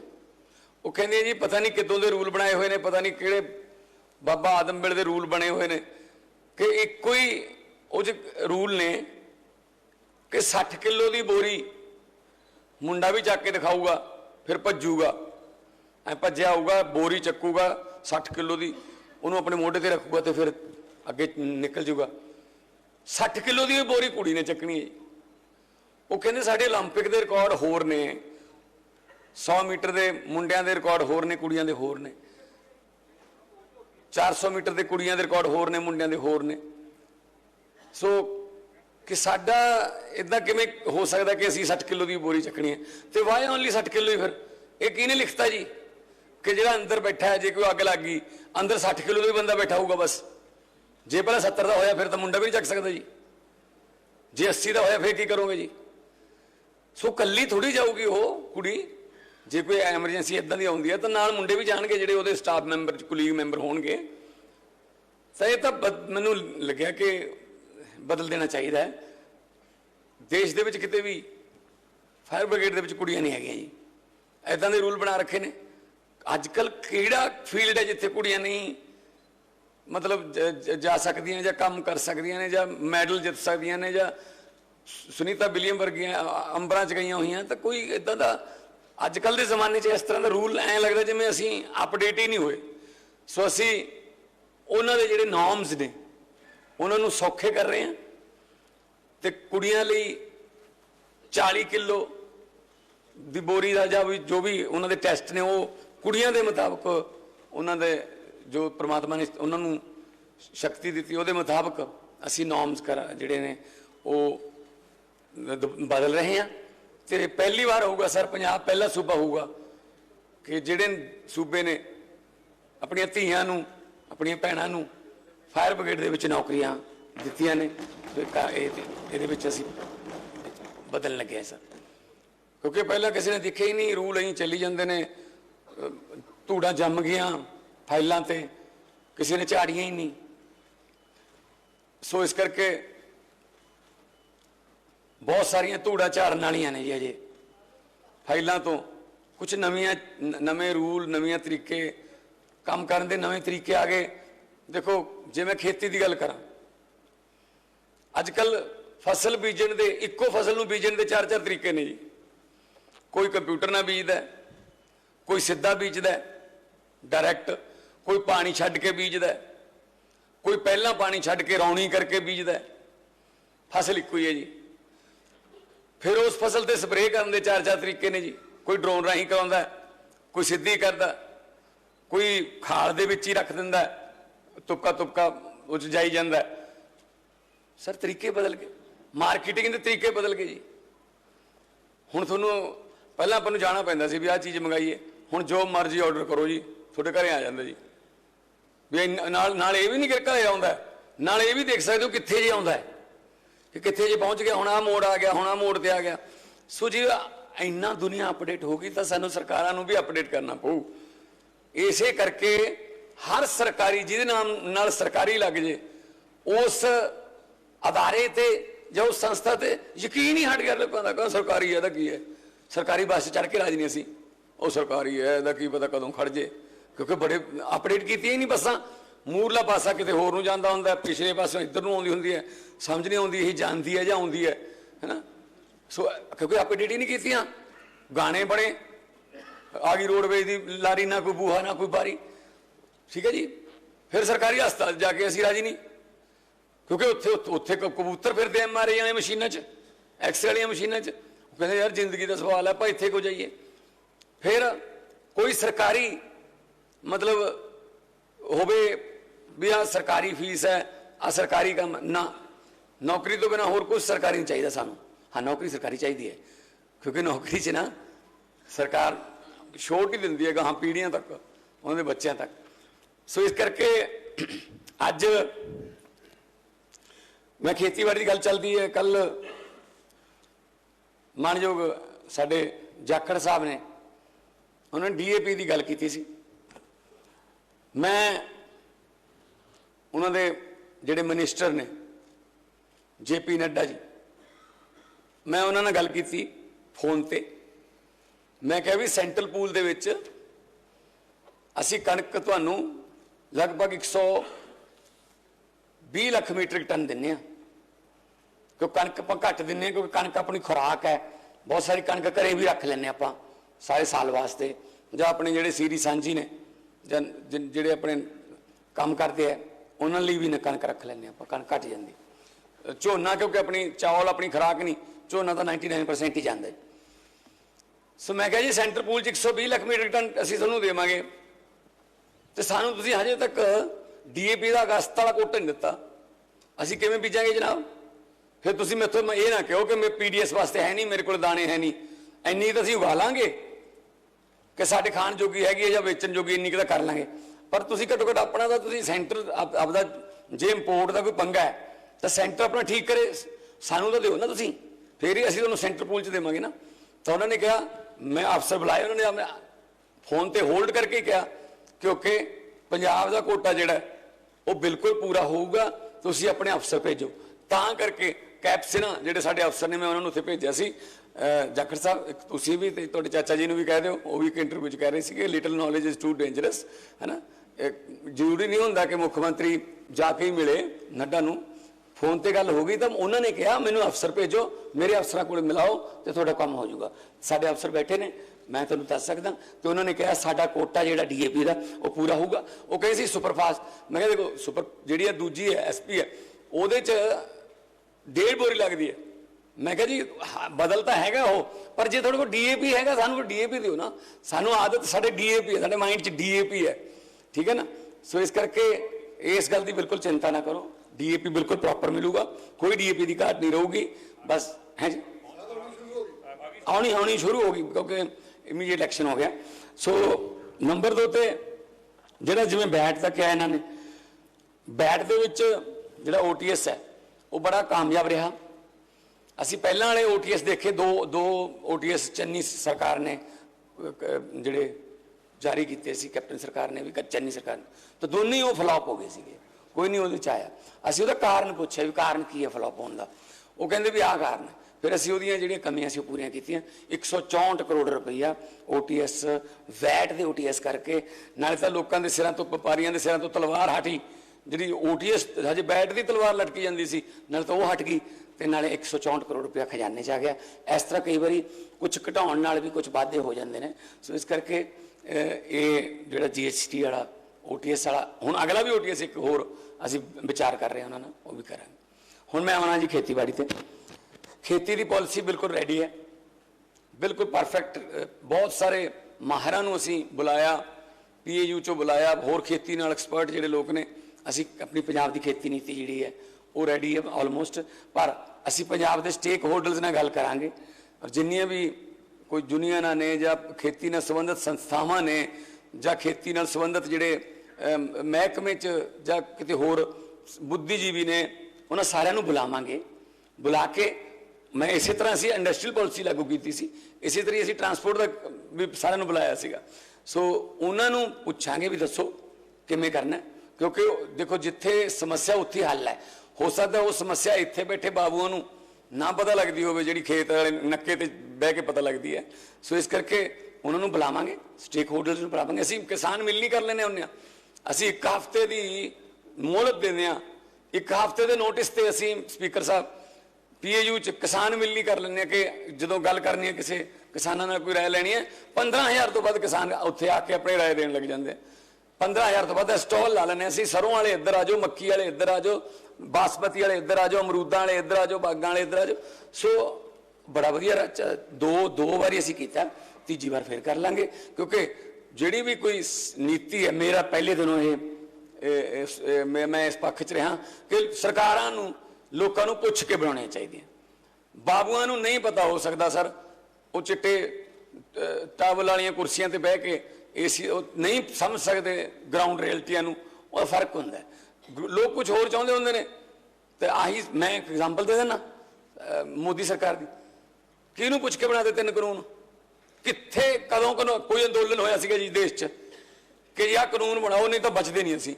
ਉਹ ਕਹਿੰਦੇ ਜੀ, ਪਤਾ ਨਹੀਂ ਕਿੱਦੋਂ ਦੇ ਰੂਲ ਬਣਾਏ ਹੋਏ ਨੇ, ਪਤਾ ਨਹੀਂ ਕਿਹੜੇ ਬਾਬਾ ਆਦਮ ਵੇਲੇ ਦੇ ਰੂਲ ਬਣੇ ਹੋਏ ਨੇ। ਕਿ ਇੱਕੋ ਹੀ ਉਹ ਚ ਰੂਲ ਨੇ ਕਿ 60 ਕਿਲੋ ਦੀ ਬੋਰੀ ਮੁੰਡਾ ਵੀ ਚੱਕ ਕੇ ਦਿਖਾਊਗਾ ਫਿਰ ਭੱਜੂਗਾ ਐ ਭੱਜਿਆ ਆਊਗਾ ਬੋਰੀ ਚੱਕੂਗਾ 60 ਕਿਲੋ ਦੀ ਉਹਨੂੰ ਆਪਣੇ ਮੋਢੇ ਤੇ ਰੱਖੂਗਾ ਤੇ ਫਿਰ ਅੱਗੇ ਨਿਕਲ ਜੂਗਾ 60 ਕਿਲੋ ਦੀ ਇਹ ਬੋਰੀ ਕੁੜੀ ਨੇ ਚੱਕਣੀ ਹੈ ਜੀ। ਉਹ ਕਹਿੰਦੇ ਸਾਡੇ 올림픽 ਦੇ ਰਿਕਾਰਡ ਹੋਰ ਨੇ 100 ਮੀਟਰ ਦੇ ਮੁੰਡਿਆਂ ਦੇ ਰਿਕਾਰਡ ਹੋਰ ਨੇ ਕੁੜੀਆਂ ਦੇ ਹੋਰ ਨੇ 400 ਮੀਟਰ ਦੇ ਕੁੜੀਆਂ ਦੇ ਰਿਕਾਰਡ ਹੋਰ ਨੇ ਮੁੰਡਿਆਂ ਦੇ ਹੋਰ ਨੇ ਸੋ ਕਿ ਸਾਡਾ ਇਦਾਂ ਕਿਵੇਂ ਹੋ ਸਕਦਾ ਕਿ ਅਸੀਂ 60 ਕਿਲੋ ਦੀ ਬੋਰੀ ਚੱਕਣੀ ਹੈ? ਤੇ ਵਾਈ ਓਨਲੀ 60 ਕਿਲੋ ਹੀ ਫਿਰ? ਇਹ ਕਿਹਨੇ ਲਿਖਤਾ ਜੀ? ਕਿ ਜਿਹੜਾ ਅੰਦਰ ਬੈਠਾ ਹੈ, ਜੇ ਕੋਈ ਅੱਗ ਲੱਗ ਗਈ, ਅੰਦਰ 60 ਕਿਲੋ ਦਾ ਹੀ ਬੰਦਾ ਬੈਠਾ ਹੋਊਗਾ ਬਸ। ਜੇ ਪਹਿਲਾਂ 70 ਦਾ ਹੋਇਆ, ਫਿਰ ਤਾਂ ਮੁੰਡਾ ਵੀ ਨਹੀਂ ਚੱਕ ਸਕਦਾ ਜੀ। ਜੇ 80 ਦਾ ਹੋਇਆ, ਫਿਰ ਕੀ ਕਰੋਗੇ ਜੀ? ਸੋ ਕੱਲੀ ਥੋੜੀ ਜਾਊਗੀ ਉਹ ਕੁੜੀ। ਜੇ ਕੋਈ ਐਮਰਜੈਂਸੀ ਇਦਾਂ ਦੀ ਆਉਂਦੀ ਹੈ, ਤਾਂ ਨਾਲ ਮੁੰਡੇ ਵੀ ਜਾਣਗੇ, ਜਿਹੜੇ ਉਹਦੇ ਸਟਾਫ ਮੈਂਬਰ ਕੁਲੀਗ ਮੈਂਬਰ ਹੋਣਗੇ। ਤਾਂ ਇਹ ਤਾਂ ਬਦ- ਮੈਨੂੰ ਲੱਗਿਆ ਕਿ ਬਦਲ ਦੇਣਾ ਚਾਹੀਦਾ ਹੈ। ਦੇਸ਼ ਦੇ ਵਿੱਚ ਕਿਤੇ ਵੀ ਫਾਇਰ ਬ੍ਰਿਗੇਡ ਦੇ ਵਿੱਚ ਕੁੜੀਆਂ ਨਹੀਂ ਹੈਗੀਆਂ ਜੀ। ਐਦਾਂ ਦੇ ਰੂਲ ਬਣਾ ਰੱਖੇ ਨੇ। ਅੱਜ ਕੱਲ ਕਿਹੜਾ ਫੀਲਡ ਹੈ ਜਿੱਥੇ ਕੁੜੀਆਂ ਨਹੀਂ ਮਤਲਬ ਜਾ ਸਕਦੀਆਂ ਜਾਂ ਕੰਮ ਕਰ ਸਕਦੀਆਂ ਨੇ ਜਾਂ ਮੈਡਲ ਜਿੱਤ ਸਕਦੀਆਂ ਨੇ ਜਾਂ ਸੁਨੀਤਾ ਵਿਲੀਅਮ ਵਰਗੀਆਂ ਅੰਬਰਾਂ 'ਚ ਗਈਆਂ ਹੋਈਆਂ, ਤਾਂ ਕੋਈ ਇਦਾਂ ਦਾ ਅੱਜ ਕੱਲ ਦੇ ਜ਼ਮਾਨੇ 'ਚ ਇਸ ਤਰ੍ਹਾਂ ਦਾ ਰੂਲ ਐ ਲੱਗਦਾ ਜਿਵੇਂ ਅਸੀਂ ਅਪਡੇਟ ਹੀ ਨਹੀਂ ਹੋਏ। ਸੋ ਅਸੀਂ ਉਹਨਾਂ ਦੇ ਜਿਹੜੇ ਨਾਰਮਸ ਨੇ ਉਹਨਾਂ ਨੂੰ ਸੌਖੇ ਕਰ ਰਹੇ ਹਾਂ। ਤੇ ਕੁੜੀਆਂ ਲਈ 40 ਕਿਲੋ ਦੀ ਬੋਰੀ ਦਾ ਜਾਂ ਵੀ ਜੋ ਵੀ ਉਹਨਾਂ ਦੇ ਟੈਸਟ ਨੇ, ਉਹ ਕੁੜੀਆਂ ਦੇ ਮੁਤਾਬਕ ਉਹਨਾਂ ਦੇ ਜੋ ਪ੍ਰਮਾਤਮਾ ਨੇ ਉਹਨਾਂ ਨੂੰ ਸ਼ਕਤੀ ਦਿੱਤੀ, ਉਹਦੇ ਮੁਤਾਬਕ ਅਸੀਂ ਨਾਰਮਸ ਕਰ ਜਿਹੜੇ ਨੇ, ਉਹ ਬਦਲ ਰਹੇ ਹਾਂ। ਤੇ ਪਹਿਲੀ ਵਾਰ ਹੋਊਗਾ ਸਰ, ਪੰਜਾਬ ਪਹਿਲਾ ਸੂਬਾ ਹੋਊਗਾ ਕਿ ਜਿਹੜੇ ਸੂਬੇ ਨੇ ਆਪਣੀਆਂ ਧੀਆਂ ਨੂੰ, ਆਪਣੀਆਂ ਭੈਣਾਂ ਨੂੰ ਫਾਇਰ ਬ੍ਰਿਗੇਡ ਦੇ ਵਿੱਚ ਨੌਕਰੀਆਂ ਦਿੱਤੀਆਂ ਨੇ ਇਹ ਇਹਦੇ ਵਿੱਚ ਅਸੀਂ ਬਦਲਣ ਲੱਗੇ ਹਾਂ ਸਰ। ਕਿਉਂਕਿ ਪਹਿਲਾਂ ਕਿਸੇ ਨੇ ਦੇਖਿਆ ਹੀ ਨਹੀਂ, ਰੂਲ ਅਸੀਂ ਚੱਲੀ ਜਾਂਦੇ ਨੇ ਧੂੜਾਂ ਜੰਮ ਗਈਆਂ ਫਾਈਲਾਂ ਤੇ, ਕਿਸੇ ਨੇ ਝਾੜੀਆਂ ਹੀ ਨਹੀਂ। ਸੋ ਇਸ ਕਰਕੇ ਬਹੁਤ ਸਾਰੀਆਂ ਧੂੜਾਂ ਝਾੜਨ ਵਾਲੀਆਂ ਨੇ ਜੀ ਅਜੇ। ਫਾਈਲਾਂ ਤੋਂ ਕੁਝ ਨਵੀਆਂ, ਨਵੇਂ ਰੂਲ, ਨਵੀਆਂ ਤਰੀਕੇ, ਕੰਮ ਕਰਨ ਦੇ ਨਵੇਂ ਤਰੀਕੇ ਆ ਗਏ। ਦੇਖੋ ਜੇ ਮੈਂ ਖੇਤੀ ਦੀ ਗੱਲ ਕਰਾਂ। ਅੱਜ ਕੱਲ ਫਸਲ ਬੀਜਣ ਦੇ, ਇੱਕੋ ਫਸਲ ਨੂੰ ਬੀਜਣ ਦੇ ਚਾਰ ਚਾਰ ਤਰੀਕੇ ਨੇ ਜੀ। ਕੋਈ ਕੰਪਿਊਟਰ ਨਾਲ ਬੀਜਦਾ ਕੋਈ ਸਿੱਧਾ ਬੀਜਦਾ ਡਾਇਰੈਕਟ ਕੋਈ ਪਾਣੀ ਛੱਡ ਕੇ ਬੀਜਦਾ ਕੋਈ ਪਹਿਲਾਂ ਪਾਣੀ ਛੱਡ ਕੇ ਰੌਣੀ ਕਰਕੇ ਬੀਜਦਾ ਫਸਲ ਇੱਕੋ ਹੀ ਹੈ ਜੀ। ਫਿਰ ਉਸ ਫਸਲ ਤੇ ਸਪਰੇਅ ਕਰਨ ਦੇ ਚਾਰ ਚਾਰ ਤਰੀਕੇ ਨੇ ਜੀ। ਕੋਈ ਡਰੋਨ ਰਾਹੀਂ ਕਰਾਉਂਦਾ ਕੋਈ ਸਿੱਧੀ ਕਰਦਾ ਕੋਈ ਖਾਲ ਦੇ ਵਿੱਚ ਹੀ ਰੱਖ ਦਿੰਦਾ ਤੁਪਕਾ ਤੁਪਕਾ ਉਹ 'ਚ ਜਾਈ ਜਾਂਦਾ ਸਰ, ਤਰੀਕੇ ਬਦਲ ਗਏ। ਮਾਰਕੀਟਿੰਗ ਦੇ ਤਰੀਕੇ ਬਦਲ ਗਏ ਜੀ। ਹੁਣ ਤੁਹਾਨੂੰ ਪਹਿਲਾਂ ਆਪਾਂ ਨੂੰ ਜਾਣਾ ਪੈਂਦਾ ਸੀ ਵੀ ਆਹ ਚੀਜ਼ ਮੰਗਾਈਏ। ਹੁਣ ਜੋ ਮਰਜ਼ੀ ਆਰਡਰ ਕਰੋ ਜੀ, ਤੁਹਾਡੇ ਘਰੇ ਆ ਜਾਂਦਾ ਜੀ। ਵੀ ਇੰਨ- ਨਾਲ ਨਾਲ ਇਹ ਵੀ ਨਹੀਂ ਕਿਰਕਾ ਆਉਂਦਾ ਨਾਲ ਇਹ ਵੀ ਦੇਖ ਸਕਦੇ ਹੋ ਕਿੱਥੇ ਜੇ ਆਉਂਦਾ ਹੈ। ਕਿ ਕਿੱਥੇ ਜੇ ਪਹੁੰਚ ਗਿਆ, ਹੁਣ ਆਹ ਮੋੜ ਆ ਗਿਆ, ਹੁਣ ਆਹ ਮੋੜ ਤੇ ਆ ਗਿਆ। ਸੋ ਜੀ ਇੰਨਾ ਦੁਨੀਆ ਅਪਡੇਟ ਹੋ ਗਈ ਤਾਂ ਸਾਨੂੰ ਸਰਕਾਰਾਂ ਨੂੰ ਵੀ ਅਪਡੇਟ ਕਰਨਾ ਪਊ। ਇਸੇ ਕਰਕੇ ਹਰ ਸਰਕਾਰੀ, ਜਿਹਦੇ ਨਾਮ ਨਾਲ ਸਰਕਾਰੀ ਲੱਗ ਜੇ, ਉਸ ਅਦਾਰੇ ਤੇ ਜਾਂ ਉਸ ਸੰਸਥਾ ਤੇ ਯਕੀਨ ਹੀ ਹਟ ਗਿਆ ਲੋਕਾਂ ਦਾ, ਕਹਿੰਦਾ ਸਰਕਾਰੀ ਹੈ, ਇਹਦਾ ਕੀ ਹੈ? ਸਰਕਾਰੀ ਬੱਸ ਚੜ ਕੇ ਰਾਜੀ ਨਹੀਂ ਅਸੀਂ। ਉਹ ਸਰਕਾਰੀ ਹੈ, ਇਹਦਾ ਕੀ ਪਤਾ ਕਦੋਂ ਖੜ ਜੇ। ਕਿਉਂਕਿ ਬੜੇ ਅਪਡੇਟ ਕੀਤੀਆਂ ਹੀ ਨਹੀਂ ਬੱਸਾਂ। ਮੂਰਲਾ ਪਾਸਾ ਕਿਤੇ ਹੋਰ ਨੂੰ ਜਾਂਦਾ ਹੁੰਦਾ, ਪਿਛਲੇ ਪਾਸੋਂ ਇੱਧਰ ਨੂੰ ਆਉਂਦੀ ਹੁੰਦੀ ਹੈ। ਸਮਝ ਨਹੀਂ ਆਉਂਦੀ, ਇਹ ਜਾਂਦੀ ਹੈ ਜਾਂ ਆਉਂਦੀ ਹੈ, ਹੈਨਾ? ਸੋ, ਕਿਉਂਕਿ ਅਪਡੇਟ ਹੀ ਨਹੀਂ ਕੀਤੀਆਂ। ਗਾਣੇ ਬਣੇ, ਆ ਗਈ ਰੋਡਵੇਜ ਦੀ ਲਾਰੀ, ਨਾ ਕੋਈ ਬੂਹਾ, ਨਾ ਕੋਈ ਬਾਰੀ। ਠੀਕ ਹੈ ਜੀ? ਫਿਰ ਸਰਕਾਰੀ ਹਸਪਤਾਲ ਜਾ ਕੇ ਅਸੀਂ ਰਾਜੀ ਨਹੀਂ। ਕਿਉਂਕਿ ਉੱਥੇ ਉੱਥੇ ਕ- ਕਬੂਤਰ ਫਿਰਦੇ ਐ ਮਾਰੇ ਵਾਲੀਆਂ ਮਸ਼ੀਨਾਂ 'ਚ ਐਕਸ ਵਾਲੀਆਂ ਮਸ਼ੀਨਾਂ 'ਚ। ਉਹ ਕਹਿੰਦੇ ਯਾਰ ਜ਼ਿੰਦਗੀ ਦਾ ਸਵਾਲ ਹੈ ਆਪਾਂ ਇੱਥੇ ਕੋ ਜਾਈਏ? ਫਿਰ ਕੋਈ ਸਰਕਾਰੀ ਮਤਲਬ ਹੋਵੇ ਵੀ ਆ ਸਰਕਾਰੀ ਫੀਸ ਹੈ ਆ ਸਰਕਾਰੀ ਕੰਮ, ਨਾ। ਨੌਕਰੀ ਤੋਂ ਬਿਨਾ ਹੋਰ ਕੁਝ ਸਰਕਾਰੀ ਨਹੀਂ ਚਾਹੀਦਾ ਸਾਨੂੰ। ਹਾਂ, ਨੌਕਰੀ ਸਰਕਾਰੀ ਚਾਹੀਦੀ ਹੈ। ਕਿਉਂਕਿ ਨੌਕਰੀ 'ਚ ਨਾ ਸਰਕਾਰ ਛੋਟ ਹੀ ਦਿੰਦੀ ਹੈ ਗਾਹਾਂ ਪੀੜ੍ਹੀਆਂ ਤੱਕ, ਉਹਨਾਂ ਦੇ ਬੱਚਿਆਂ ਤੱਕ। ਸੋ ਇਸ ਕਰਕੇ ਅੱਜ ਮੈਂ ਖੇਤੀਬਾੜੀ ਦੀ ਗੱਲ ਚੱਲਦੀ ਹੈ। ਕੱਲ ਮਾਨਯੋਗ ਸਾਡੇ ਜਾਖੜ ਸਾਹਿਬ ਨੇ ਉਹਨਾਂ ਨੇ ਡੀਏਪੀ ਦੀ ਗੱਲ ਕੀਤੀ ਸੀ। ਮੈਂ ਉਹਨਾਂ ਦੇ ਜਿਹੜੇ ਮਿਨਿਸਟਰ ਨੇ ਜੇਪੀ ਨੱਡਾ ਜੀ, ਮੈਂ ਉਹਨਾਂ ਨਾਲ ਗੱਲ ਕੀਤੀ ਫੋਨ ਤੇ। ਮੈਂ ਕਿਹਾ ਵੀ ਸੈਂਟਰਲ ਪੂਲ ਦੇ ਵਿੱਚ ਅਸੀਂ ਕਣਕ ਤੁਹਾਨੂੰ ਲਗਭਗ 120 ਲੱਖ ਮੀਟ੍ਰਿਕ ਟਨ ਦਿੰਨੇ ਆ ਕਿਉਂ ਕਣਕ ਆਪਾਂ ਘੱਟ ਦਿੰਨੇ ਆ ਕਿਉਂਕਿ ਕਣਕ ਆਪਣੀ ਖੁਰਾਕ ਹੈ। ਬਹੁਤ ਸਾਰੀ ਕਣਕ ਘਰੇ ਵੀ ਰੱਖ ਲੈਂਦੇ ਆਪਾਂ ਸਾਰੇ ਸਾਲ ਵਾਸਤੇ। ਜਾਂ ਆਪਣੇ ਜਿਹੜੇ ਸੀਰੀ ਸਾਂਝੀ ਨੇ, ਜਾਂ ਜਿਹੜੇ ਆਪਣੇ ਕੰਮ ਕਰਦੇ ਆ, ਉਹਨਾਂ ਲਈ ਵੀ ਨਾ, ਕਣਕ ਰੱਖ ਲੈਂਦੇ ਆਪਾਂ, ਕਣਕ ਘਟ ਜਾਂਦੀ। ਝੋਨਾ ਕਿਉਂਕਿ ਆਪਣੀ ਚਾਵਲ ਆਪਣੀ ਖੁਰਾਕ ਨਹੀਂ, ਝੋਨਾ ਤਾਂ 99% ਹੀ ਜਾਂਦਾ ਸੋ ਮੈਂ ਕਿਹਾ ਜੀ, ਸੈਂਟਰ ਪੂਲ ਚ 120 ਲੱਖ ਮੀਟਰ ਟਨ ਅਸੀਂ ਤੁਹਾਨੂੰ ਦੇਵਾਂਗੇ। ਤੇ ਸਾਨੂੰ ਤੁਸੀਂ ਹਜੇ ਤੱਕ ਡੀਏਪੀ ਦਾ ਅਗਸਤ ਵਾਲਾ ਕੋਟਾ ਨਹੀਂ ਦਿੱਤਾ। ਅਸੀਂ ਕਿਵੇਂ ਬੀਜਾਂਗੇ ਜਨਾਬ? ਫਿਰ ਤੁਸੀਂ ਮੈਥੋਂ ਇਹ ਨਾ ਕਹੋ ਕਿ ਮੈਂ ਪੀਡੀਐਸ ਵਾਸਤੇ ਹੈ ਨਹੀਂ, ਮੇਰੇ ਕੋਲ ਦਾਣੇ ਹੈ ਨਹੀਂ। ਇੰਨੀ ਤਾਂ ਅਸੀਂ ਉਗਾ ਲਾਂਗੇ ਕਿ ਸਾਡੇ ਖਾਣ ਜੋਗੀ ਹੈਗੀ ਹੈ ਜਾਂ ਵੇਚਣ ਜੋਗੀ ਇੰਨੀ ਕੁ ਤਾਂ ਕਰ ਲਾਂਗੇ। ਪਰ ਤੁਸੀਂ ਘੱਟੋ ਘੱਟ ਆਪਣਾ ਤਾਂ ਤੁਸੀਂ ਸੈਂਟਰ ਆਪਦਾ ਜੇ ਇੰਪੋਰਟ ਦਾ ਕੋਈ ਪੰਗਾ ਹੈ, ਤਾਂ ਸੈਂਟਰ ਆਪਣਾ ਠੀਕ ਕਰੇ। ਸਾਨੂੰ ਤਾਂ ਦਿਓ ਨਾ ਤੁਸੀਂ। ਫੇਰ ਹੀ ਅਸੀਂ ਤੁਹਾਨੂੰ ਸੈਂਟਰ ਪੂਲ ਚ ਦੇਵਾਂਗੇ ਨਾ। ਤਾਂ ਉਹਨਾਂ ਨੇ ਕਿਹਾ, ਮੈਂ ਅਫਸਰ ਬੁਲਾਏ ਉਹਨਾਂ ਨੇ ਆਪਣੇ ਫੋਨ ਤੇ ਹੋਲਡ ਕਰਕੇ ਕਿਹਾ। ਕਿਉਂਕਿ ਪੰਜਾਬ ਦਾ ਕੋਟਾ ਜਿਹੜਾ ਉਹ ਬਿਲਕੁਲ ਪੂਰਾ ਹੋਊਗਾ, ਤੁਸੀਂ ਆਪਣੇ ਅਫਸਰ ਭੇਜੋ। ਤਾਂ ਕਰਕੇ ਕੈਪਸਨਾ ਜਿਹੜੇ ਸਾਡੇ ਅਫਸਰ ਨੇ, ਮੈਂ ਉਹਨਾਂ ਨੂੰ ਉੱਥੇ ਭੇਜਿਆ ਸੀ। ਜਾਖੜ ਸਾਹਿਬ, ਇੱਕ ਤੁਸੀਂ ਵੀ ਤੇ ਤੁਹਾਡੇ ਚਾਚਾ ਜੀ ਨੂੰ ਵੀ ਕਹਿ ਦਿਓ, ਉਹ ਵੀ ਇੱਕ ਇੰਟਰਵਿਊ 'ਚ ਕਹਿ ਰਹੇ ਸੀਗੇ little knowledge is too dangerous ਹੈਨਾ? ਇਹ ਜ਼ਰੂਰੀ ਨਹੀਂ ਹੁੰਦਾ ਕਿ ਮੁੱਖ ਮੰਤਰੀ ਜਾ ਕੇ ਹੀ ਮਿਲੇ ਨੱਡਾ ਨੂੰ। ਫੋਨ ਤੇ ਗੱਲ ਹੋ ਗਈ ਤਾਂ ਉਹਨਾਂ ਨੇ ਕਿਹਾ, ਮੈਨੂੰ ਅਫਸਰ ਭੇਜੋ, ਮੇਰੇ ਅਫਸਰਾਂ ਕੋਲ ਮਿਲਾਓ ਤੇ ਤੁਹਾਡਾ ਕੰਮ ਹੋ ਜਾਊਗਾ। ਸਾਡੇ ਅਫਸਰ ਬੈਠੇ ਨੇ ਮੈਂ ਤੁਹਾਨੂੰ ਦੱਸ ਸਕਦਾ ਤੇ ਉਹਨਾਂ ਨੇ ਕਿਹਾ ਸਾਡਾ ਕੋਟਾ ਜਿਹੜਾ ਡੀਏਪੀ ਦਾ ਉਹ ਪੂਰਾ ਹੋਊਗਾ। ਉਹ ਕਹੇ ਸੀ ਸੁਪਰਫਾਸਟ। ਮੈਂ ਕਿਹਾ ਦੇਖੋ ਸੁਪਰ ਜਿਹੜੀ ਆ ਦੂਜੀ ਹੈ ਐਸਪੀ ਹੈ ਉਹਦੇ ਚ ਡੇਢ ਬੋਰੀ ਲੱਗਦੀ ਹੈ। ਮੈਂ ਕਿਹਾ ਜੀ ਹਾਂ, ਬਦਲ ਤਾਂ ਹੈਗਾ ਉਹ ਪਰ ਜੇ ਤੁਹਾਡੇ ਕੋਲ ਡੀਏਪੀ ਹੈਗਾ ਸਾਨੂੰ ਡੀਏਪੀ ਦਿਓ ਨਾ। ਸਾਨੂੰ ਆਦਤ ਸਾਡੇ ਡੀਏਪੀ ਹੈ ਸਾਡੇ ਮਾਈਂਡ 'ਚ ਡੀਏਪੀ ਹੈ। ਠੀਕ ਹੈ ਨਾ? ਸੋ ਇਸ ਕਰਕੇ ਇਸ ਗੱਲ ਦੀ ਬਿਲਕੁਲ ਚਿੰਤਾ ਨਾ ਕਰੋ। ਡੀਏਪੀ ਬਿਲਕੁਲ ਪ੍ਰੋਪਰ ਮਿਲੂਗਾ। ਕੋਈ ਡੀਏਪੀ ਦੀ ਘਾਟ ਨਹੀਂ ਰਹੂਗੀ। ਬਸ ਹੈ ਜੀ? ਆਉਣੀ ਆਉਣੀ ਸ਼ੁਰੂ ਹੋ ਗਈ ਕਿਉਂਕਿ ਇਮੀਡੀਏਟ ਐਕਸ਼ਨ ਹੋ ਗਿਆ। ਸੋ ਨੰਬਰ 2 ਤੇ ਜਿਹੜਾ ਜਿਵੇਂ ਬੈਟ ਦਾ ਕਿਹਾ ਇਹਨਾਂ ਨੇ ਬੈਟ ਦੇ ਵਿੱਚ ਜਿਹੜਾ OTS ਹੈ, ਉਹ ਬੜਾ ਕਾਮਯਾਬ ਰਿਹਾ। ਅਸੀਂ ਪਹਿਲਾਂ ਵਾਲੇ OTS ਦੇਖੇ, ਦੋ ਦੋ OTS ਚੰਨੀ ਸਰਕਾਰ ਨੇ ਜਿਹੜੇ ਜਾਰੀ ਕੀਤੇ ਸੀ, ਕੈਪਟਨ ਸਰਕਾਰ ਨੇ ਵੀ, ਕ- ਚੰਨੀ ਸਰਕਾਰ ਨੇ। ਤਾਂ ਦੋਨੇ ਹੀ ਉਹ ਫਲਾਪ ਹੋ ਗਏ ਸੀਗੇ, ਕੋਈ ਨਹੀਂ ਉਹਦੇ ਚ ਆਇਆ। ਅਸੀਂ ਉਹਦਾ ਕਾਰਨ ਪੁੱਛਿਆ ਵੀ ਕਾਰਨ ਕੀ ਹੈ ਫਲਾਪ ਹੋਣ ਦਾ। ਉਹ ਕਹਿੰਦੇ ਵੀ ਆਹ ਕਾਰਨ ਹੈ। ਫਿਰ ਅਸੀਂ ਉਹਦੀਆਂ ਜਿਹੜੀਆਂ ਕਮੀਆਂ ਸੀ ਉਹ ਪੂਰੀਆਂ ਕੀਤੀਆਂ। 164 ਕਰੋੜ ਰੁਪਈਆ OTS ਵੈਟ ਦੇ OTS ਕਰਕੇ, ਨਾਲੇ ਤਾਂ ਲੋਕਾਂ ਦੇ ਸਿਰਾਂ ਤੋਂ, ਵਪਾਰੀਆਂ ਦੇ ਸਿਰਾਂ ਤੋਂ ਤਲਵਾਰ ਹਟੀ। ਜਿਹੜੀ OTS ਹਜੇ ਬੈਟ ਦੀ ਤਲਵਾਰ ਲਟਕੀ ਜਾਂਦੀ ਸੀ, ਨਾਲੇ ਤਾਂ ਉਹ ਹਟ ਗਈ। ਤੇ ਨਾਲੇ 164 ਕਰੋੜ ਰੁਪਇਆ ਖਜ਼ਾਨੇ 'ਚ ਆ ਗਿਆ। ਇਸ ਤਰ੍ਹਾਂ ਕਈ ਵਾਰੀ ਕੁਝ ਘਟਾਉਣ ਨਾਲ ਵੀ ਕੁਝ ਵਾਧੇ ਹੋ ਜਾਂਦੇ ਨੇ। ਸੋ ਇਸ ਕਰਕੇ ਇਹ ਜਿਹੜਾ ਜੀਐਸਟੀ ਵਾਲਾ ਓਟੀਐਸ ਵਾਲਾ, ਹੁਣ ਅਗਲਾ ਵੀ ਓਟੀਐਸ ਇੱਕ ਹੋਰ ਅਸੀਂ ਵਿਚਾਰ ਕਰ ਰਹੇ ਹਾਂ ਉਹਨਾਂ ਨਾਲ, ਉਹ ਵੀ ਕਰਾਂਗੇ। ਹੁਣ ਮੈਂ ਆਉਣਾ ਜੀ ਖੇਤੀਬਾੜੀ ਤੇ। ਖੇਤੀ ਦੀ ਪਾਲਿਸੀ ਬਿਲਕੁਲ ਰੈਡੀ ਹੈ। ਬਿਲਕੁਲ ਪਰਫੈਕਟ ਬਹੁਤ ਸਾਰੇ ਮਾਹਰਾਂ ਨੂੰ ਅਸੀਂ ਬੁਲਾਇਆ, ਪੀਏਯੂ ਚੋਂ ਬੁਲਾਇਆ, ਹੋਰ ਖੇਤੀ ਨਾਲ ਐਕਸਪਰਟ ਜਿਹੜੇ ਲੋਕ ਨੇ, ਅਸੀਂ ਆਪਣੀ ਪੰਜਾਬ ਦੀ ਖੇਤੀ ਨੀਤੀ ਜਿਹੜੀ ਹੈ, ਉਹ ਰੈਡੀ ਹੈ ਆਲਮੋਸਟ ਪਰ ਅਸੀਂ ਪੰਜਾਬ ਦੇ ਸਟੇਕ ਹੋਲਡਰਸ ਨਾਲ ਗੱਲ ਕਰਾਂਗੇ। ਔਰ ਜਿੰਨੀਆਂ ਵੀ ਕੋਈ ਯੂਨੀਅਨਾਂ ਨੇ ਜਾਂ ਖੇਤੀ ਨਾਲ ਸੰਬੰਧਿਤ ਸੰਸਥਾਵਾਂ ਨੇ ਜਾਂ ਖੇਤੀ ਨਾਲ ਸੰਬੰਧਿਤ ਜਿਹੜੇ ਮਹਿਕਮੇ 'ਚ ਜਾਂ ਕਿਤੇ ਹੋਰ ਬੁੱਧੀਜੀਵੀ ਨੇ, ਉਹਨਾਂ ਸਾਰਿਆਂ ਨੂੰ ਬੁਲਾਵਾਂਗੇ। ਬੁਲਾ ਕੇ ਮੈਂ ਇਸੇ ਤਰ੍ਹਾਂ ਅਸੀਂ ਇੰਡਸਟਰੀਅਲ ਪਾਲਿਸੀ ਲਾਗੂ ਕੀਤੀ ਸੀ। ਇਸੇ ਤਰ੍ਹਾਂ ਅਸੀਂ ਟਰਾਂਸਪੋਰਟ ਦਾ ਵੀ ਸਾਰਿਆਂ ਨੂੰ ਬੁਲਾਇਆ ਸੀਗਾ। ਸੋ ਉਹਨਾਂ ਨੂੰ ਪੁੱਛਾਂਗੇ ਵੀ ਦੱਸੋ ਕਿਵੇਂ ਕਰਨਾ ਕਿਉਂਕਿ ਦੇਖੋ, ਜਿੱਥੇ ਸਮੱਸਿਆ ਉੱਥੇ ਹੱਲ ਹੈ। ਹੋ ਸਕਦਾ ਉਹ ਸਮੱਸਿਆ ਇੱਥੇ ਬੈਠੇ ਬਾਬੂਆਂ ਨੂੰ ਨਾ ਪਤਾ ਲੱਗਦੀ ਹੋਵੇ, ਜਿਹੜੀ ਖੇਤ ਵਾਲੇ ਨੱਕੇ ਤੇ ਬਹਿ ਕੇ ਪਤਾ ਲੱਗਦੀ ਹੈ। ਸੋ ਇਸ ਕਰਕੇ ਉਹਨਾਂ ਨੂੰ ਬੁਲਾਵਾਂਗੇ ਸਟੇਕ ਹੋਲਡਰਸ ਨੂੰ ਬੁਲਾਵਾਂਗੇ। ਅਸੀਂ ਕਿਸਾਨ ਮਿਲਣੀ ਕਰ ਲੈਣੇ ਹੁੰਦੇ ਹਾਂ। ਅਸੀਂ ਇੱਕ ਹਫ਼ਤੇ ਦੀ ਮੋਹਲਤ ਦਿੰਦੇ ਹਾਂ। ਇੱਕ ਹਫ਼ਤੇ ਦੇ ਨੋਟਿਸ ਤੇ ਅਸੀਂ ਸਪੀਕਰ ਸਾਹਿਬ ਪੀਏਯੂ ਚ ਕਿਸਾਨ ਮਿਲਣੀ ਕਰ ਲੈਂਦੇ ਆ ਕਿ ਜਦੋਂ ਗੱਲ ਕਰਨੀ ਹੈ ਕਿਸੇ ਕਿਸਾਨਾਂ ਨਾਲ ਕੋਈ ਰਾਏ ਲੈਣੀ ਹੈ 15000 ਤੋਂ ਵੱਧ ਕਿਸਾਨ ਉੱਥੇ ਆ ਕੇ ਆਪਣੀ ਰਾਏ ਦੇਣ ਲੱਗ ਜਾਂਦੇ ਆ। 15000 ਤੋਂ ਵੱਧ ਸਟਾਲ ਲਾ ਲੈਂਦੇ ਹਾਂ ਅਸੀਂ ਸਰੋਂ ਵਾਲੇ ਇੱਧਰ ਆ ਜਾਓ, ਮੱਕੀ ਵਾਲੇ ਇੱਧਰ ਆ ਜਾਓ, ਬਾਸਮਤੀ ਵਾਲੇ ਇੱਧਰ ਆ ਜਾਓ, ਅਮਰੂਦਾਂ ਵਾਲੇ ਇੱਧਰ ਆ ਜਾਓ, ਬਾਗਾਂ ਵਾਲੇ ਇੱਧਰ ਆ ਜਾਓ। ਸੋ ਬੜਾ ਵਧੀਆ ਰ- ਦੋ ਦੋ ਵਾਰੀ ਅਸੀਂ ਕੀਤਾ, ਤੀਜੀ ਵਾਰ ਫੇਰ ਕਰ ਲਾਂਗੇ। ਕਿਉਂਕਿ ਜਿਹੜੀ ਵੀ ਕੋਈ ਨੀਤੀ ਹੈ, ਮੇਰਾ ਪਹਿਲੇ ਦਿਨੋਂ ਇਹ ਇਹ, ਮੈਂ ਮੈਂ ਇਸ ਪੱਖ 'ਚ ਰਿਹਾ ਕਿ ਸਰਕਾਰਾਂ ਨੂੰ ਲੋਕਾਂ ਨੂੰ ਪੁੱਛ ਕੇ ਬਣਾਉਣੀਆਂ ਚਾਹੀਦੀਆਂ ਬਾਬੂਆਂ ਨੂੰ ਨਹੀਂ ਪਤਾ ਹੋ ਸਕਦਾ ਸਰ, ਉਹ ਚਿੱਟੇ ਟਾਵਲ ਵਾਲੀਆਂ ਕੁਰਸੀਆਂ ਤੇ ਬਹਿ ਕੇ ਏਸੀ, ਉਹ ਨਹੀਂ ਸਮਝ ਸਕਦੇ ਗਰਾਊਂਡ ਰਿਐਲਿਟੀਆਂ ਨੂੰ ਉਹ ਫ਼ਰਕ ਹੁੰਦਾ ਲੋਕ ਕੁਝ ਹੋਰ ਚਾਹੁੰਦੇ ਹੁੰਦੇ ਨੇ, ਤੇ ਆਹੀ ਮੈਂ ਇੱਕ ਐਗਜ਼ਾਮਪਲ ਦੇ ਦਿੰਦਾ ਮੋਦੀ ਸਰਕਾਰ ਦੀ। ਕਿਹਨੂੰ ਪੁੱਛ ਕੇ ਬਣਾ ਦਿੱਤੇ ਤਿੰਨ ਕਾਨੂੰਨ? ਕਿੱਥੇ, ਕਦੋਂ ਕਦੋਂ, ਕੋਈ ਅੰਦੋਲਨ ਹੋਇਆ ਸੀਗਾ ਜੀ ਦੇਸ਼ 'ਚ, ਕਿ ਜੀ ਆਹ ਕਾਨੂੰਨ ਬਣਾਓ, ਨਹੀਂ ਤਾਂ ਬਚਦੇ ਨਹੀਂ ਅਸੀਂ।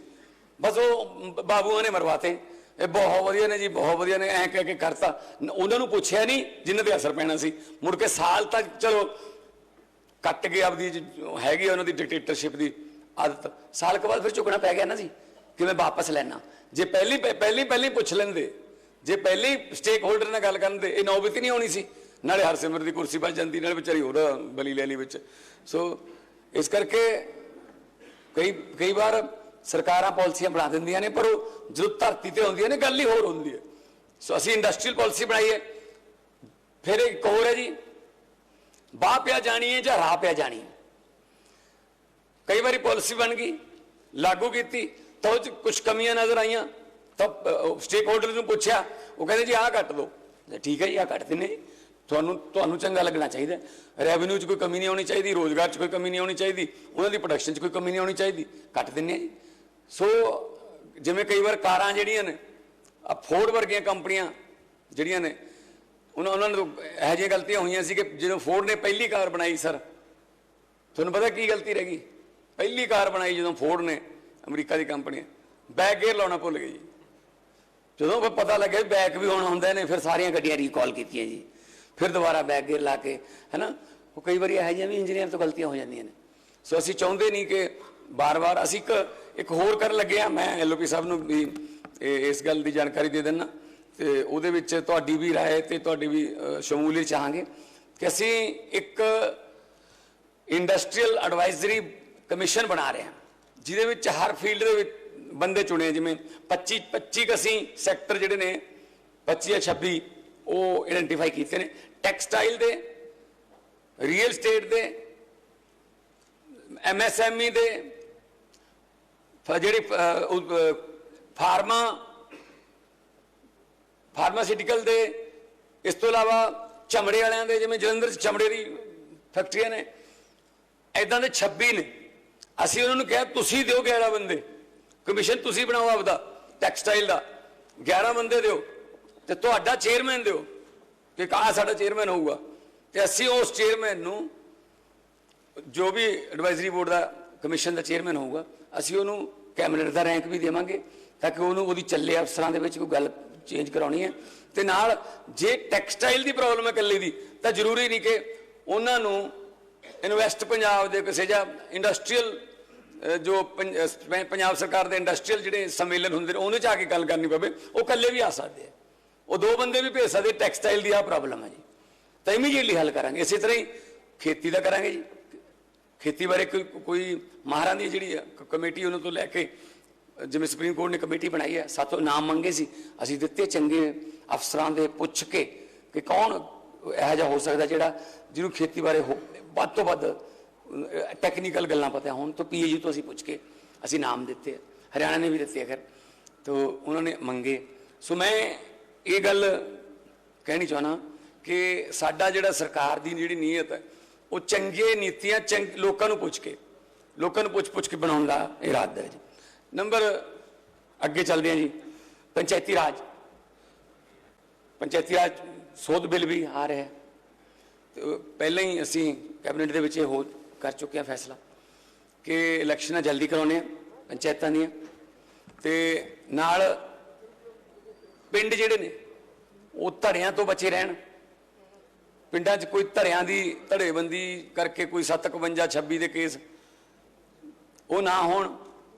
ਬਸ ਉਹ ਬਾਬੂਆਂ ਨੇ ਮਰਵਾਤੇ। ਇਹ ਬਹੁਤ ਵਧੀਆ ਨੇ ਜੀ, ਬਹੁਤ ਵਧੀਆ ਨੇ, ਐਂ ਕਹਿ ਕੇ ਕਰਤਾ। ਉਹਨਾਂ ਨੂੰ ਪੁੱਛਿਆ ਨਹੀਂ ਜਿਨ੍ਹਾਂ ਤੇ ਅਸਰ ਪੈਣਾ ਸੀ। ਮੁੜ ਕੇ ਸਾਲ ਤੱਕ ਚਲੋ, ਕੱਟ ਕੇ ਆਪਦੀ ਹੈਗੀ ਆ ਉਹਨਾਂ ਦੀ ਡਿਕਟੇਟਰਸ਼ਿਪ ਦੀ ਆਦਤ। ਸਾਲ ਕੁ ਬਾਅਦ ਫਿਰ ਝੁਕਣਾ ਪੈ ਗਿਆ ਨਾ ਜੀ, ਕਿ ਮੈਂ ਵਾਪਸ ਲੈਣਾ ਜੇ ਪਹਿਲੀ ਪਹਿਲੀ ਪਹਿਲੀ ਪੁੱਛ ਲੈਂਦੇ, ਜੇ ਪਹਿਲੀ ਸਟੇਕ ਹੋਲਡਰ ਨਾਲ ਗੱਲ ਕਰਨ ਦੇ, ਇਹ ਨੌਬਤ ਹੀ ਨਹੀਂ ਆਉਣੀ ਸੀ। ਨਾਲੇ ਹਰਸਿਮਰ ਦੀ ਕੁਰਸੀ ਬਚ ਜਾਂਦੀ, ਨਾਲੇ ਵਿਚਾਰੀ ਹੋਰ ਬਲੀ ਲੈ ਲਈ ਵਿੱਚ। ਸੋ ਇਸ ਕਰਕੇ ਕਈ ਕਈ ਵਾਰ ਸਰਕਾਰਾਂ ਪਾਲਿਸੀਆਂ ਬਣਾ ਦਿੰਦੀਆਂ ਨੇ, ਪਰ ਉਹ ਜਦੋਂ ਧਰਤੀ ਤੇ ਆਉਂਦੀਆਂ ਨੇ, ਗੱਲ ਹੀ ਹੋਰ ਹੁੰਦੀ ਹੈ। ਸੋ ਅਸੀਂ ਇੰਡਸਟਰੀਅਲ ਪਾਲਿਸੀ ਬਣਾਈ ਹੈ। ਫਿਰ ਇੱਕ ਹੋਰ ਹੈ ਜੀ, ਬਾਹ ਪਿਆ ਜਾਣੀ ਹੈ ਜਾਂ ਰਾਹ ਪਿਆ ਜਾਣੀ ਹੈ। ਕਈ ਵਾਰੀ ਪਾਲਿਸੀ ਬਣ ਗਈ, ਲਾਗੂ ਕੀਤੀ, ਤਾਂ ਉਹ ਚ ਕੁਝ ਕਮੀਆਂ ਨਜ਼ਰ ਆਈਆਂ। ਤਾਂ ਸਟੇਕ ਹੋਲਡਰ ਨੂੰ ਪੁੱਛਿਆ, ਉਹ ਕਹਿੰਦੇ ਜੀ ਆਹ ਕੱਟ ਦਿਓ ਠੀਕ ਹੈ ਜੀ, ਆਹ ਕੱਟ ਦਿੰਨੇ ਜੀ ਤੁਹਾਨੂੰ ਤੁਹਾਨੂੰ ਚੰਗਾ ਲੱਗਣਾ ਚਾਹੀਦਾ ਰੈਵਨਿਊ 'ਚ ਕੋਈ ਕਮੀ ਨਹੀਂ ਆਉਣੀ ਚਾਹੀਦੀ, ਰੋਜ਼ਗਾਰ 'ਚ ਕੋਈ ਕਮੀ ਨਹੀਂ ਆਉਣੀ ਚਾਹੀਦੀ, ਉਹਨਾਂ ਦੀ ਪ੍ਰੋਡਕਸ਼ਨ 'ਚ ਕੋਈ ਕਮੀ ਨਹੀਂ ਆਉਣੀ ਚਾਹੀਦੀ। ਕੱਟ ਦਿੰਨੇ ਆ ਜੀ। ਸੋ ਜਿਵੇਂ ਕਈ ਵਾਰ ਕਾਰਾਂ ਜਿਹੜੀਆਂ ਨੇ, ਆ ਫੋਰਡ ਵਰਗੀਆਂ ਕੰਪਨੀਆਂ ਜਿਹੜੀਆਂ ਨੇ, ਉਹਨਾਂ ਉਹਨਾਂ ਨੂੰ ਇਹੋ ਜਿਹੀਆਂ ਗਲਤੀਆਂ ਹੋਈਆਂ ਸੀ ਕਿ ਜਦੋਂ ਫੋਰਡ ਨੇ ਪਹਿਲੀ ਕਾਰ ਬਣਾਈ ਸਰ, ਤੁਹਾਨੂੰ ਪਤਾ ਕੀ ਗਲਤੀ ਰਹਿ ਗਈ? ਪਹਿਲੀ ਕਾਰ ਬਣਾਈ ਜਦੋਂ ਫੋਰਡ ਨੇ ਅਮਰੀਕਾ ਦੀ ਕੰਪਨੀ, ਬੈਕ ਗੇਅਰ ਲਾਉਣਾ ਭੁੱਲ ਗਈ ਜੀ। ਜਦੋਂ ਫਿਰ ਪਤਾ ਲੱਗਿਆ ਵੀ ਬੈਕ ਵੀ ਹੋਣਾ ਹੁੰਦੇ ਨੇ, ਫਿਰ ਸਾਰੀਆਂ ਗੱਡੀਆਂ ਰੀਕਾਲ ਕੀਤੀਆਂ ਜੀ। ਫਿਰ ਦੁਬਾਰਾ ਬੈਕ ਗੇਅਰ ਲਾ ਕੇ, ਹੈਨਾ? ਉਹ ਕਈ ਵਾਰੀ ਇਹੋ ਜਿਹੀਆਂ ਵੀ ਇੰਜੀਨੀਅਰ ਤੋਂ ਗਲਤੀਆਂ ਹੋ ਜਾਂਦੀਆਂ ਨੇ। ਸੋ ਅਸੀਂ ਚਾਹੁੰਦੇ ਨਹੀਂ ਕਿ ਬਾਰ-ਬਾਰ ਅਸੀਂ ਇੱਕ ਇੱਕ ਹੋਰ ਕਰਨ ਲੱਗੇ ਆ ਮੈਂ ਐਲਓਪੀ ਸਾਹਿਬ ਨੂੰ ਵੀ ਇਹ- ਇਸ ਗੱਲ ਦੀ ਜਾਣਕਾਰੀ ਦੇ ਦੇਣਾ ਤੇ ਉਹਦੇ ਵਿੱਚ ਤੁਹਾਡੀ ਵੀ ਰਾਏ ਤੇ ਤੁਹਾਡੀ ਵੀ ਅ, ਸ਼ਮੂਲੀਅਤ ਚਾਹਾਂਗੇ ਕਿ ਅਸੀਂ ਇੱਕ ਇੰਡਸਟਰੀਅਲ ਐਡਵਾਈਜ਼ਰੀ ਕਮਿਸ਼ਨ ਬਣਾ ਰਹੇ ਹਾਂ ਜਿਹਦੇ ਵਿੱਚ ਹਰ ਫੀਲਡ ਦੇ ਵਿੱਚ ਬੰਦੇ ਚੁਣੇ ਜਿਵੇਂ 25 25 ਕੁ ਅਸੀਂ ਸੈਕਟਰ ਜਿਹੜੇ ਨੇ 25 ਜਾਂ 26 ਉਹ ਆਇਡੈਂਟੀਫਾਈ ਕੀਤੇ ਨੇ। ਟੈਕਸਟਾਈਲ ਦੇ ਰੀਅਲ ਸਟੇਟ ਦੇ ਐਮਐਸਐਮਈ ਦੇ ਜਿਹੜੀ ਫਾਰਮਾ, ਫਾਰਮਾਸਿਊਟੀਕਲ ਦੇ, ਇਸ ਤੋਂ ਇਲਾਵਾ ਚਮੜੇ ਵਾਲਿਆਂ ਦੇ, ਜਿਵੇਂ ਜਲੰਧਰ 'ਚ ਚਮੜੇ ਦੀ ਫੈਕਟਰੀਆਂ ਨੇ ਐਦਾਂ ਦੇ 26 ਨੇ। ਅਸੀਂ ਉਹਨਾਂ ਨੂੰ ਕਿਹਾ, ਤੁਸੀਂ ਦਿਓ 11 ਬੰਦੇ। ਕਮਿਸ਼ਨ ਤੁਸੀਂ ਬਣਾਓ ਆਪਦਾ, ਟੈਕਸਟਾਈਲ ਦਾ। 11 ਬੰਦੇ ਦਿਓ, ਤੇ ਤੁਹਾਡਾ ਚੇਅਰਮੈਨ ਦਿਓ, ਕਿ ਕਾ ਸਾਡਾ ਚੇਅਰਮੈਨ ਹੋਊਗਾ। ਤੇ ਅਸੀਂ ਉਸ ਚੇਅਰਮੈਨ ਨੂੰ, ਜੋ ਵੀ ਐਡਵਾਈਜ਼ਰੀ ਬੋਰਡ ਦਾ ਕਮਿਸ਼ਨ ਦਾ ਚੇਅਰਮੈਨ ਹੋਊਗਾ ਅਸੀਂ ਉਹਨੂੰ ਕੈਬਨਿਟ ਦਾ ਰੈਂਕ ਵੀ ਦੇਵਾਂਗੇ ਤਾਂ ਕਿ ਉਹਨੂੰ ਉਹਦੀ ਚੱਲੇ ਅਫਸਰਾਂ ਦੇ ਵਿੱਚ ਕੋਈ ਗੱਲ ਚੇਂਜ ਕਰਾਉਣੀ ਹੈ। ਤੇ ਨਾਲ ਜੇ ਟੈਕਸਟਾਈਲ ਦੀ ਪ੍ਰੋਬਲਮ ਹੈ ਇਕੱਲੇ ਦੀ, ਤਾਂ ਜ਼ਰੂਰੀ ਨਹੀਂ ਕਿ ਉਹਨਾਂ ਨੂੰ ਇਨਵੈਸਟ ਪੰਜਾਬ ਦੇ ਕਿਸੇ ਜਾਂ ਇੰਡਸਟਰੀਅਲ ਜੋ ਪੰਜਾਬ ਸਰਕਾਰ ਦੇ ਇੰਡਸਟਰੀਅਲ ਜਿਹੜੇ ਸੰਮੇਲਨ ਹੁੰਦੇ ਨੇ, ਉਹਨੇ ਚ ਆ ਕੇ ਗੱਲ ਕਰਨੀ ਪਵੇ। ਉਹ ਇਕੱਲੇ ਵੀ ਆ ਸਕਦੇ ਆ। ਉਹ ਦੋ ਬੰਦੇ ਵੀ ਭੇਜ ਸਕਦੇ, ਟੈਕਸਟਾਈਲ ਦੀ ਆ ਪ੍ਰੋਬਲਮ ਹੈ ਜੀ। ਤਾਂ ਇਮੀਡੀਏਟਲੀ ਹੱਲ ਕਰਾਂਗੇ। ਇਸੇ ਤਰ੍ਹਾਂ ਹੀ ਖੇਤੀ ਦਾ ਕਰਾਂਗੇ ਜੀ। ਖੇਤੀ ਬਾਰੇ ਕੋਈ ਕੋਈ ਮਾਹਰਾਂ ਦੀ ਜਿਹੜੀ ਕਮੇਟੀ ਉਹਨਾਂ ਤੋਂ ਲੈ ਕੇ, ਜਿਵੇਂ ਸੁਪਰੀਮ ਕੋਰਟ ਨੇ ਕਮੇਟੀ ਬਣਾਈ ਹੈ, ਸਾਤੋਂ ਨਾਮ ਮੰਗੇ ਸੀ, ਅਸੀਂ ਦਿੱਤੇ ਚੰਗੇ ਅਫਸਰਾਂ ਦੇ ਪੁੱਛ ਕੇ ਕਿ ਕੌਣ ਇਹੋ ਜਿਹਾ ਹੋ ਸਕਦਾ ਜਿਹੜਾ ਜਿਹਨੂੰ ਖੇਤੀ ਬਾਰੇ ਹੋ- ਵੱਧ ਤੋਂ ਵੱਧ ਟੈਕਨੀਕਲ ਗੱਲਾਂ ਪਤਾ ਹੋਣ ਤੋਂ ਪੀਏਯੂ ਤੋਂ ਅਸੀਂ ਪੁੱਛ ਕੇ ਅਸੀਂ ਨਾਮ ਦਿੱਤੇ ਹਰਿਆਣਾ ਨੇ ਵੀ ਦਿੱਤੇ ਅਗਰ ਤੋ ਉਹਨਾਂ ਨੇ ਮੰਗੇ। ਸੋ ਮੈਂ ਇਹ ਗੱਲ ਕਹਿਣੀ ਚਾਹਣਾ ਕਿ ਸਾਡਾ ਜਿਹੜਾ ਸਰਕਾਰ ਦੀ ਜਿਹੜੀ ਨੀਅਤ ਹੈ ਉਹ ਚੰਗੇ ਨੀਤੀਆਂ ਚੰਗ ਲੋਕਾਂ ਨੂੰ ਪੁੱਛ ਕੇ, ਲੋਕਾਂ ਨੂੰ ਪੁੱਛ ਪੁੱਛ ਕੇ ਬਣਾਉਣ ਦਾ ਇਰਾਦਾ ਹੈ ਜੀ। ਨੰਬਰ, ਅੱਗੇ ਚੱਲਦੇ ਹਾਂ ਜੀ। ਪੰਚਾਇਤੀ ਰਾਜ। ਪੰਚਾਇਤੀ ਰਾਜ ਸੋਧ ਬਿੱਲ ਵੀ ਆ ਰਿਹਾ ਹੈ। ਪਹਿਲਾਂ ਹੀ ਅਸੀਂ ਕੈਬਨਿਟ ਦੇ ਵਿੱਚ ਇਹ ਹੋ ਕਰ ਚੁੱਕੇ ਹਾਂ ਫੈਸਲਾ ਕਿ ਇਲੈਕਸ਼ਨਾਂ ਜਲਦੀ ਕਰਾਉਣੇ ਆ ਪੰਚਾਇਤਾਂ ਦੀਆਂ। ਤੇ ਨਾਲ ਪਿੰਡ ਜਿਹੜੇ ਨੇ, ਉਹ ਧੜਿਆਂ ਤੋਂ ਬਚੇ ਰਹਿਣ। ਪਿੰਡਾਂ 'ਚ ਕੋਈ ਧੜਿਆਂ ਦੀ ਧੜੇਬੰਦੀ ਕਰਕੇ ਕੋਈ 751 26 ਦੇ ਕੇਸ ਉਹ ਨਾ ਹੋਣ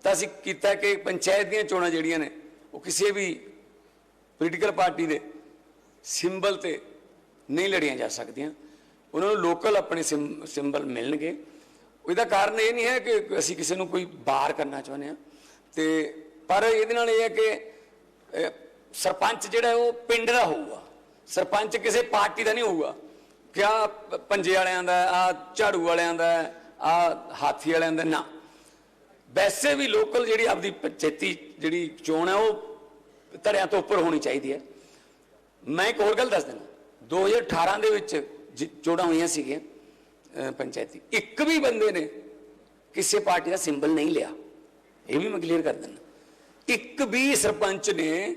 ਤਾਂ ਅਸੀਂ ਕੀਤਾ ਕਿ ਪੰਚਾਇਤ ਦੀਆਂ ਚੋਣਾਂ ਜਿਹੜੀਆਂ ਨੇ, ਉਹ ਕਿਸੇ ਵੀ ਪੋਲੀਟੀਕਲ ਪਾਰਟੀ ਦੇ ਸਿੰਬਲ ਤੇ ਨਹੀਂ ਲੜੀਆਂ ਜਾ ਸਕਦੀਆਂ। ਉਹਨਾਂ ਨੂੰ ਲੋਕਲ ਆਪਣੇ ਸਿੰਬਲ ਮਿਲਣਗੇ। ਇਹਦਾ ਕਾਰਨ ਇਹ ਨਹੀਂ ਹੈ ਕਿ ਅਸੀਂ ਕਿਸੇ ਨੂੰ ਕੋਈ ਬਾਹਰ ਕਰਨਾ ਚਾਹੁੰਦੇ ਆ ਤੇ ਪਰ ਇਹਦੇ ਨਾਲ ਇਹ ਹੈ ਕਿ ਸਰਪੰਚ ਜਿਹੜਾ ਉਹ ਪਿੰਡ ਦਾ ਹੋਊਗਾ। ਸਰਪੰਚ ਕਿਸੇ ਪਾਰਟੀ ਦਾ ਨਹੀਂ ਹੋਊਗਾ। ਕਿਆ ਪੰਜੇ ਵਾਲਿਆਂ ਦਾ ਆ ਝਾੜੂ ਵਾਲਿਆਂ ਦਾ ਆ ਹਾਥੀ ਵਾਲਿਆਂ ਦਾ ਨਾ। ਵੈਸੇ ਵੀ ਲੋਕਲ ਜਿਹੜੀ ਆਪਦੀ ਪੰਚਾਇਤੀ ਜਿਹੜੀ ਚੋਣ ਹੈ, ਉਹ ਧੜਿਆਂ ਤੋਂ ਉੱਪਰ ਹੋਣੀ ਚਾਹੀਦੀ ਹੈ। ਮੈਂ ਇੱਕ ਹੋਰ ਗੱਲ ਦੱਸ ਦਿੰਦਾ। 2018 ਦੇ ਵਿੱਚ ਜਿ- ਚੋਣਾਂ ਹੋਈਆਂ ਸੀਗੀਆਂ ਪੰਚਾਇਤੀ। ਇੱਕ ਵੀ ਬੰਦੇ ਨੇ ਕਿਸੇ ਪਾਰਟੀ ਦਾ ਸਿੰਬਲ ਨਹੀਂ ਲਿਆ। ਇਹ ਵੀ ਮੈਂ ਕਲੀਅਰ ਕਰ ਦਿੰਦਾ। ਇੱਕ ਵੀ ਸਰਪੰਚ ਨੇ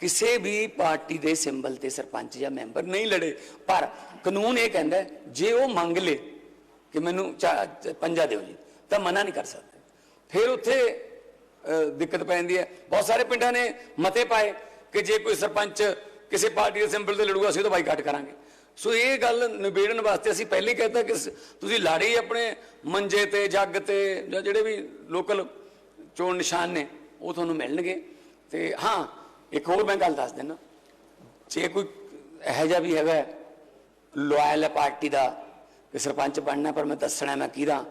ਕਿਸੇ ਵੀ ਪਾਰਟੀ ਦੇ ਸਿੰਬਲ ਤੇ ਸਰਪੰਚ ਜਾਂ ਮੈਂਬਰ ਨਹੀਂ ਲੜੇ। ਪਰ ਕਾਨੂੰਨ ਇਹ ਕਹਿੰਦਾ ਜੇ ਉਹ ਮੰਗ ਲੇ ਕਿ ਮੈਨੂੰ ਚਾ- ਪੰਜਾ ਦਿਓ ਜੀ, ਤਾਂ ਮਨਾ ਨਹੀਂ ਕਰ ਸਕਦੇ। ਫਿਰ ਉੱਥੇ ਦਿੱਕਤ ਪੈ ਜਾਂਦੀ ਹੈ। ਬਹੁਤ ਸਾਰੇ ਪਿੰਡਾਂ ਨੇ ਮਤੇ ਪਾਏ ਕਿ ਜੇ ਕੋਈ ਸਰਪੰਚ ਕਿਸੇ ਪਾਰਟੀ ਦੇ ਸਿੰਬਲ ਤੇ ਲੜੂਗਾ, ਅਸੀਂ ਉਹਦਾ ਬਾਈਕਾਟ ਕਰਾਂਗੇ। ਸੋ ਇਹ ਗੱਲ ਨਿਬੇੜਨ ਵਾਸਤੇ ਅਸੀਂ ਪਹਿਲੇ ਹੀ ਕਹਿਤਾ ਕਿ ਤੁਸੀਂ ਲਾੜੇ ਆਪਣੇ ਮੰਜੇ ਤੇ, ਜੱਗ ਤੇ ਜਾਂ ਜਿਹੜੇ ਵੀ ਲੋਕਲ ਚੋਣ ਨਿਸ਼ਾਨ ਨੇ, ਉਹ ਤੁਹਾਨੂੰ ਮਿਲਣਗੇ। ਤੇ ਹਾਂ ਇੱਕ ਹੋਰ ਮੈਂ ਗੱਲ ਦੱਸ ਦਿੰਦਾ। ਜੇ ਕੋਈ ਇਹੋ ਜਿਹਾ ਵੀ ਹੈਗਾ ਲਾਇਲ ਹੈ ਪਾਰਟੀ ਦਾ ਕਿ ਸਰਪੰਚ ਬਣਨਾ, ਪਰ ਮੈਂ ਦੱਸਣਾ ਮੈਂ ਕਿਹਦਾ,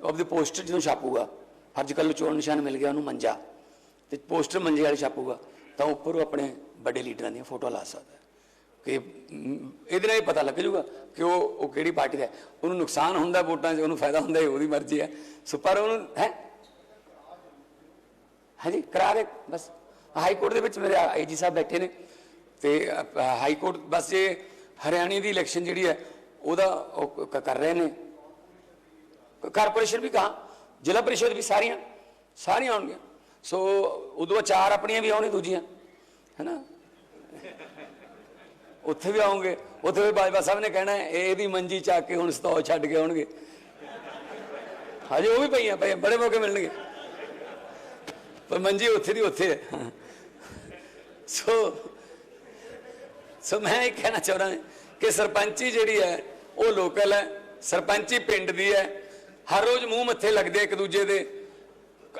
ਉਹ ਆਪਦੇ ਪੋਸਟਰ ਜਦੋਂ ਛਾਪੂਗਾ ਅੱਜ ਕੱਲ੍ਹ ਚੋਣ ਨਿਸ਼ਾਨ ਮਿਲ ਗਿਆ, ਉਹਨੂੰ ਮੰਜਾ, ਤੇ ਪੋਸਟਰ ਮੰਜੇ ਵਾਲੇ ਛਾਪੂਗਾ, ਤਾਂ ਉੱਪਰ ਉਹ ਆਪਣੇ ਵੱਡੇ ਲੀਡਰਾਂ ਦੀਆਂ ਫੋਟੋ ਲਾ ਸਕਦਾ ਕਿ ਇਹਦੇ ਨਾਲ ਇਹ ਪਤਾ ਲੱਗ ਜੂਗਾ ਕਿ ਉਹ ਉਹ ਕਿਹੜੀ ਪਾਰਟੀ ਦਾ ਉਹਨੂੰ ਨੁਕਸਾਨ ਹੁੰਦਾ ਵੋਟਾਂ 'ਚ, ਉਹਨੂੰ ਫਾਇਦਾ ਹੁੰਦਾ ਉਹਦੀ ਮਰਜ਼ੀ ਹੈ। ਸੋ ਪਰ ਉਹਨੂੰ, ਹੈ? ਹਾਂਜੀ, ਕਰਾ ਦੇ, ਬਸ। ਹਾਈ ਕੋਰਟ ਦੇ ਵਿੱਚ ਮੇਰੇ ਆਈਜੀ ਸਾਹਿਬ ਬੈਠੇ ਨੇ। ਤੇ ਹਾਈ ਕੋਰਟ, ਬਸ ਇਹ ਹਰਿਆਣੇ ਦੀ ਇਲੈਕਸ਼ਨ ਜਿਹੜੀ ਹੈ, ਉਹਦਾ ਉਹ ਕਰ ਰਹੇ ਨੇ। ਕਾਰਪੋਰੇਸ਼ਨ ਵੀ ਕਹਾ, ਜ਼ਿਲ੍ਹਾ ਪਰਿਸ਼ਦ ਵੀ ਸਾਰੀਆਂ ਸਾਰੀਆਂ ਆਉਣਗੀਆਂ। ਸੋ, ਉਦੋਂ ਚਾਰ ਆਪਣੀਆਂ ਵੀ ਆਉਣੀਆਂ ਦੂਜੀਆਂ। ਹੈਨਾ? ਉੱਥੇ ਵੀ ਆਉਂਗੇ, ਉੱਥੇ ਵੀ ਬਾਜਵਾ ਸਾਹਿਬ ਨੇ ਕਹਿਣਾ ਇਹ ਇਹਦੀ ਮੰਜੀ ਚੱਕ ਕੇ ਹੁਣ ਸਤੌ ਛੱਡ ਕੇ ਆਉਣਗੇ। ਹਜੇ ਉਹ ਵੀ ਪਈਆਂ ਪਈਆਂ, ਬੜੇ ਮੌਕੇ ਮਿਲਣਗੇ। ਪਰ ਮੰਜੀ ਉੱਥੇ ਦੀ ਉੱਥੇ ਹੈ ਸੋ ਸੋ ਮੈਂ ਇਹ ਕਹਿਣਾ ਚਾਹੁੰਦਾ ਕਿ ਸਰਪੰਚੀ ਜਿਹੜੀ ਹੈ, ਉਹ ਲੋਕਲ ਹੈ, ਸਰਪੰਚੀ ਪਿੰਡ ਦੀ ਹੈ। ਹਰ ਰੋਜ਼ ਮੂੰਹ ਮੱਥੇ ਲੱਗਦੇ ਇੱਕ ਦੂਜੇ ਦੇ।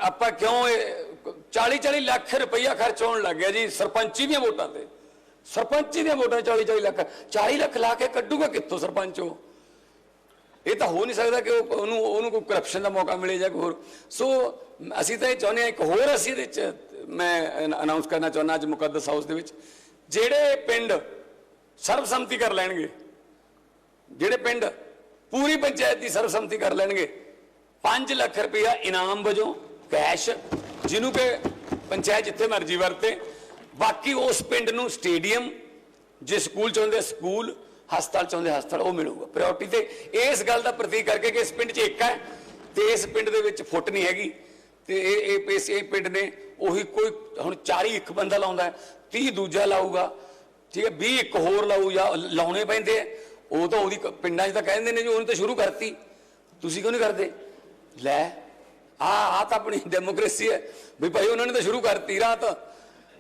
ਆਪਾਂ ਕਿਉਂ ਇਹ 40 40 ਲੱਖ ਰੁਪਈਆ ਖਰਚ ਹੋਣ ਲੱਗ ਗਿਆ ਜੀ ਸਰਪੰਚੀ ਦੀਆਂ ਵੋਟਾਂ ਤੇ। ਸਰਪੰਚੀ ਦੀਆਂ ਵੋਟਾਂ 40 40 ਲੱਖ। 40 ਲੱਖ ਲਾ ਕੇ ਕੱਢੂਗਾ ਕਿੱਥੋਂ ਸਰਪੰਚ ਉਹ? ਇਹ ਤਾਂ ਹੋ ਨਹੀਂ ਸਕਦਾ ਕਿ ਉਹਨੂੰ ਉਹਨੂੰ ਕੋਈ ਕਰਪਸ਼ਨ ਦਾ ਮੌਕਾ ਮਿਲੇ ਜਾਂ ਕੋਈ ਹੋਰ। ਸੋ ਅਸੀਂ ਤਾਂ ਇਹ ਚਾਹੁੰਦੇ ਹਾਂ ਇੱਕ ਹੋਰ ਅਸੀਂ ਇਹਦੇ ਚ ਮੈਂ ਅਨਾਉਂਸ ਕਰਨਾ ਚਾਹੁੰਦਾ ਅੱਜ ਮੁਕੱਦਸ ਹਾਊਸ ਦੇ ਵਿੱਚ। ਜਿਹੜੇ ਪਿੰਡ ਸਰਬਸੰਮਤੀ ਕਰ ਲੈਣਗੇ, ਜਿਹੜੇ ਪਿੰਡ ਪੂਰੀ ਪੰਚਾਇਤ ਦੀ ਸਰਬਸੰਮਤੀ ਕਰ ਲੈਣਗੇ 5 ਲੱਖ ਰੁਪਇਆ ਇਨਾਮ ਵਜੋਂ ਕੈਸ਼ ਜਿਹਨੂੰ ਕਿ ਪੰਚਾਇਤ ਜਿੱਥੇ ਮਰਜ਼ੀ ਵਰਤੇ। ਬਾਕੀ ਉਸ ਪਿੰਡ ਨੂੰ ਸਟੇਡੀਅਮ ਜੇ ਸਕੂਲ ਚਾਹੁੰਦੇ ਸਕੂਲ ਹਸਪਤਾਲ ਚਾਹੁੰਦੇ ਹਸਪਤਾਲ, ਉਹ ਮਿਲੂਗਾ। ਪ੍ਰਾਇੋਰਟੀ ਤੇ ਇਸ ਗੱਲ ਦਾ ਪ੍ਰਤੀਕ ਕਰਕੇ ਕਿ ਇਸ ਪਿੰਡ 'ਚ ਇੱਕ ਹੈ ਤੇ ਇਸ ਪਿੰਡ ਦੇ ਵਿੱਚ ਫੁੱਟ ਨਹੀਂ ਹੈਗੀ। ਤੇ ਇਹ ਇਹ ਇਸ, ਇਹ ਪਿੰਡ ਨੇ ਉਹੀ ਕੋਈ ਹੁਣ 40 ਇੱਕ ਬੰਦਾ ਲਾਉਂਦਾ ਹੈ 30 ਦੂਜਾ ਲਾਊਗਾ, ਠੀਕ ਹੈ 20 ਇੱਕ ਹੋਰ ਲਾਊ ਜਾਂ ਲਾਉਣੇ ਪੈਂਦੇ ਆ। ਉਹ ਤਾਂ ਉਹਦੀ ਕ- ਪਿੰਡਾਂ 'ਚ ਤਾਂ ਕਹਿੰਦੇ ਨੇ ਜੀ, ਉਹਨੇ ਤਾਂ ਸ਼ੁਰੂ ਕਰਤੀ। ਤੁਸੀਂ ਕਿਉਂ ਨਹੀਂ ਕਰਦੇ? ਲੈ ਆ ਆ ਤਾਂ ਆਪਣੀ ਡੈਮੋਕ੍ਰੇਸੀ ਹੈ। ਵੀ ਭਾਈ ਉਹਨਾਂ ਨੇ ਤਾਂ ਸ਼ੁਰੂ ਕਰਤੀ ਰਾਤ।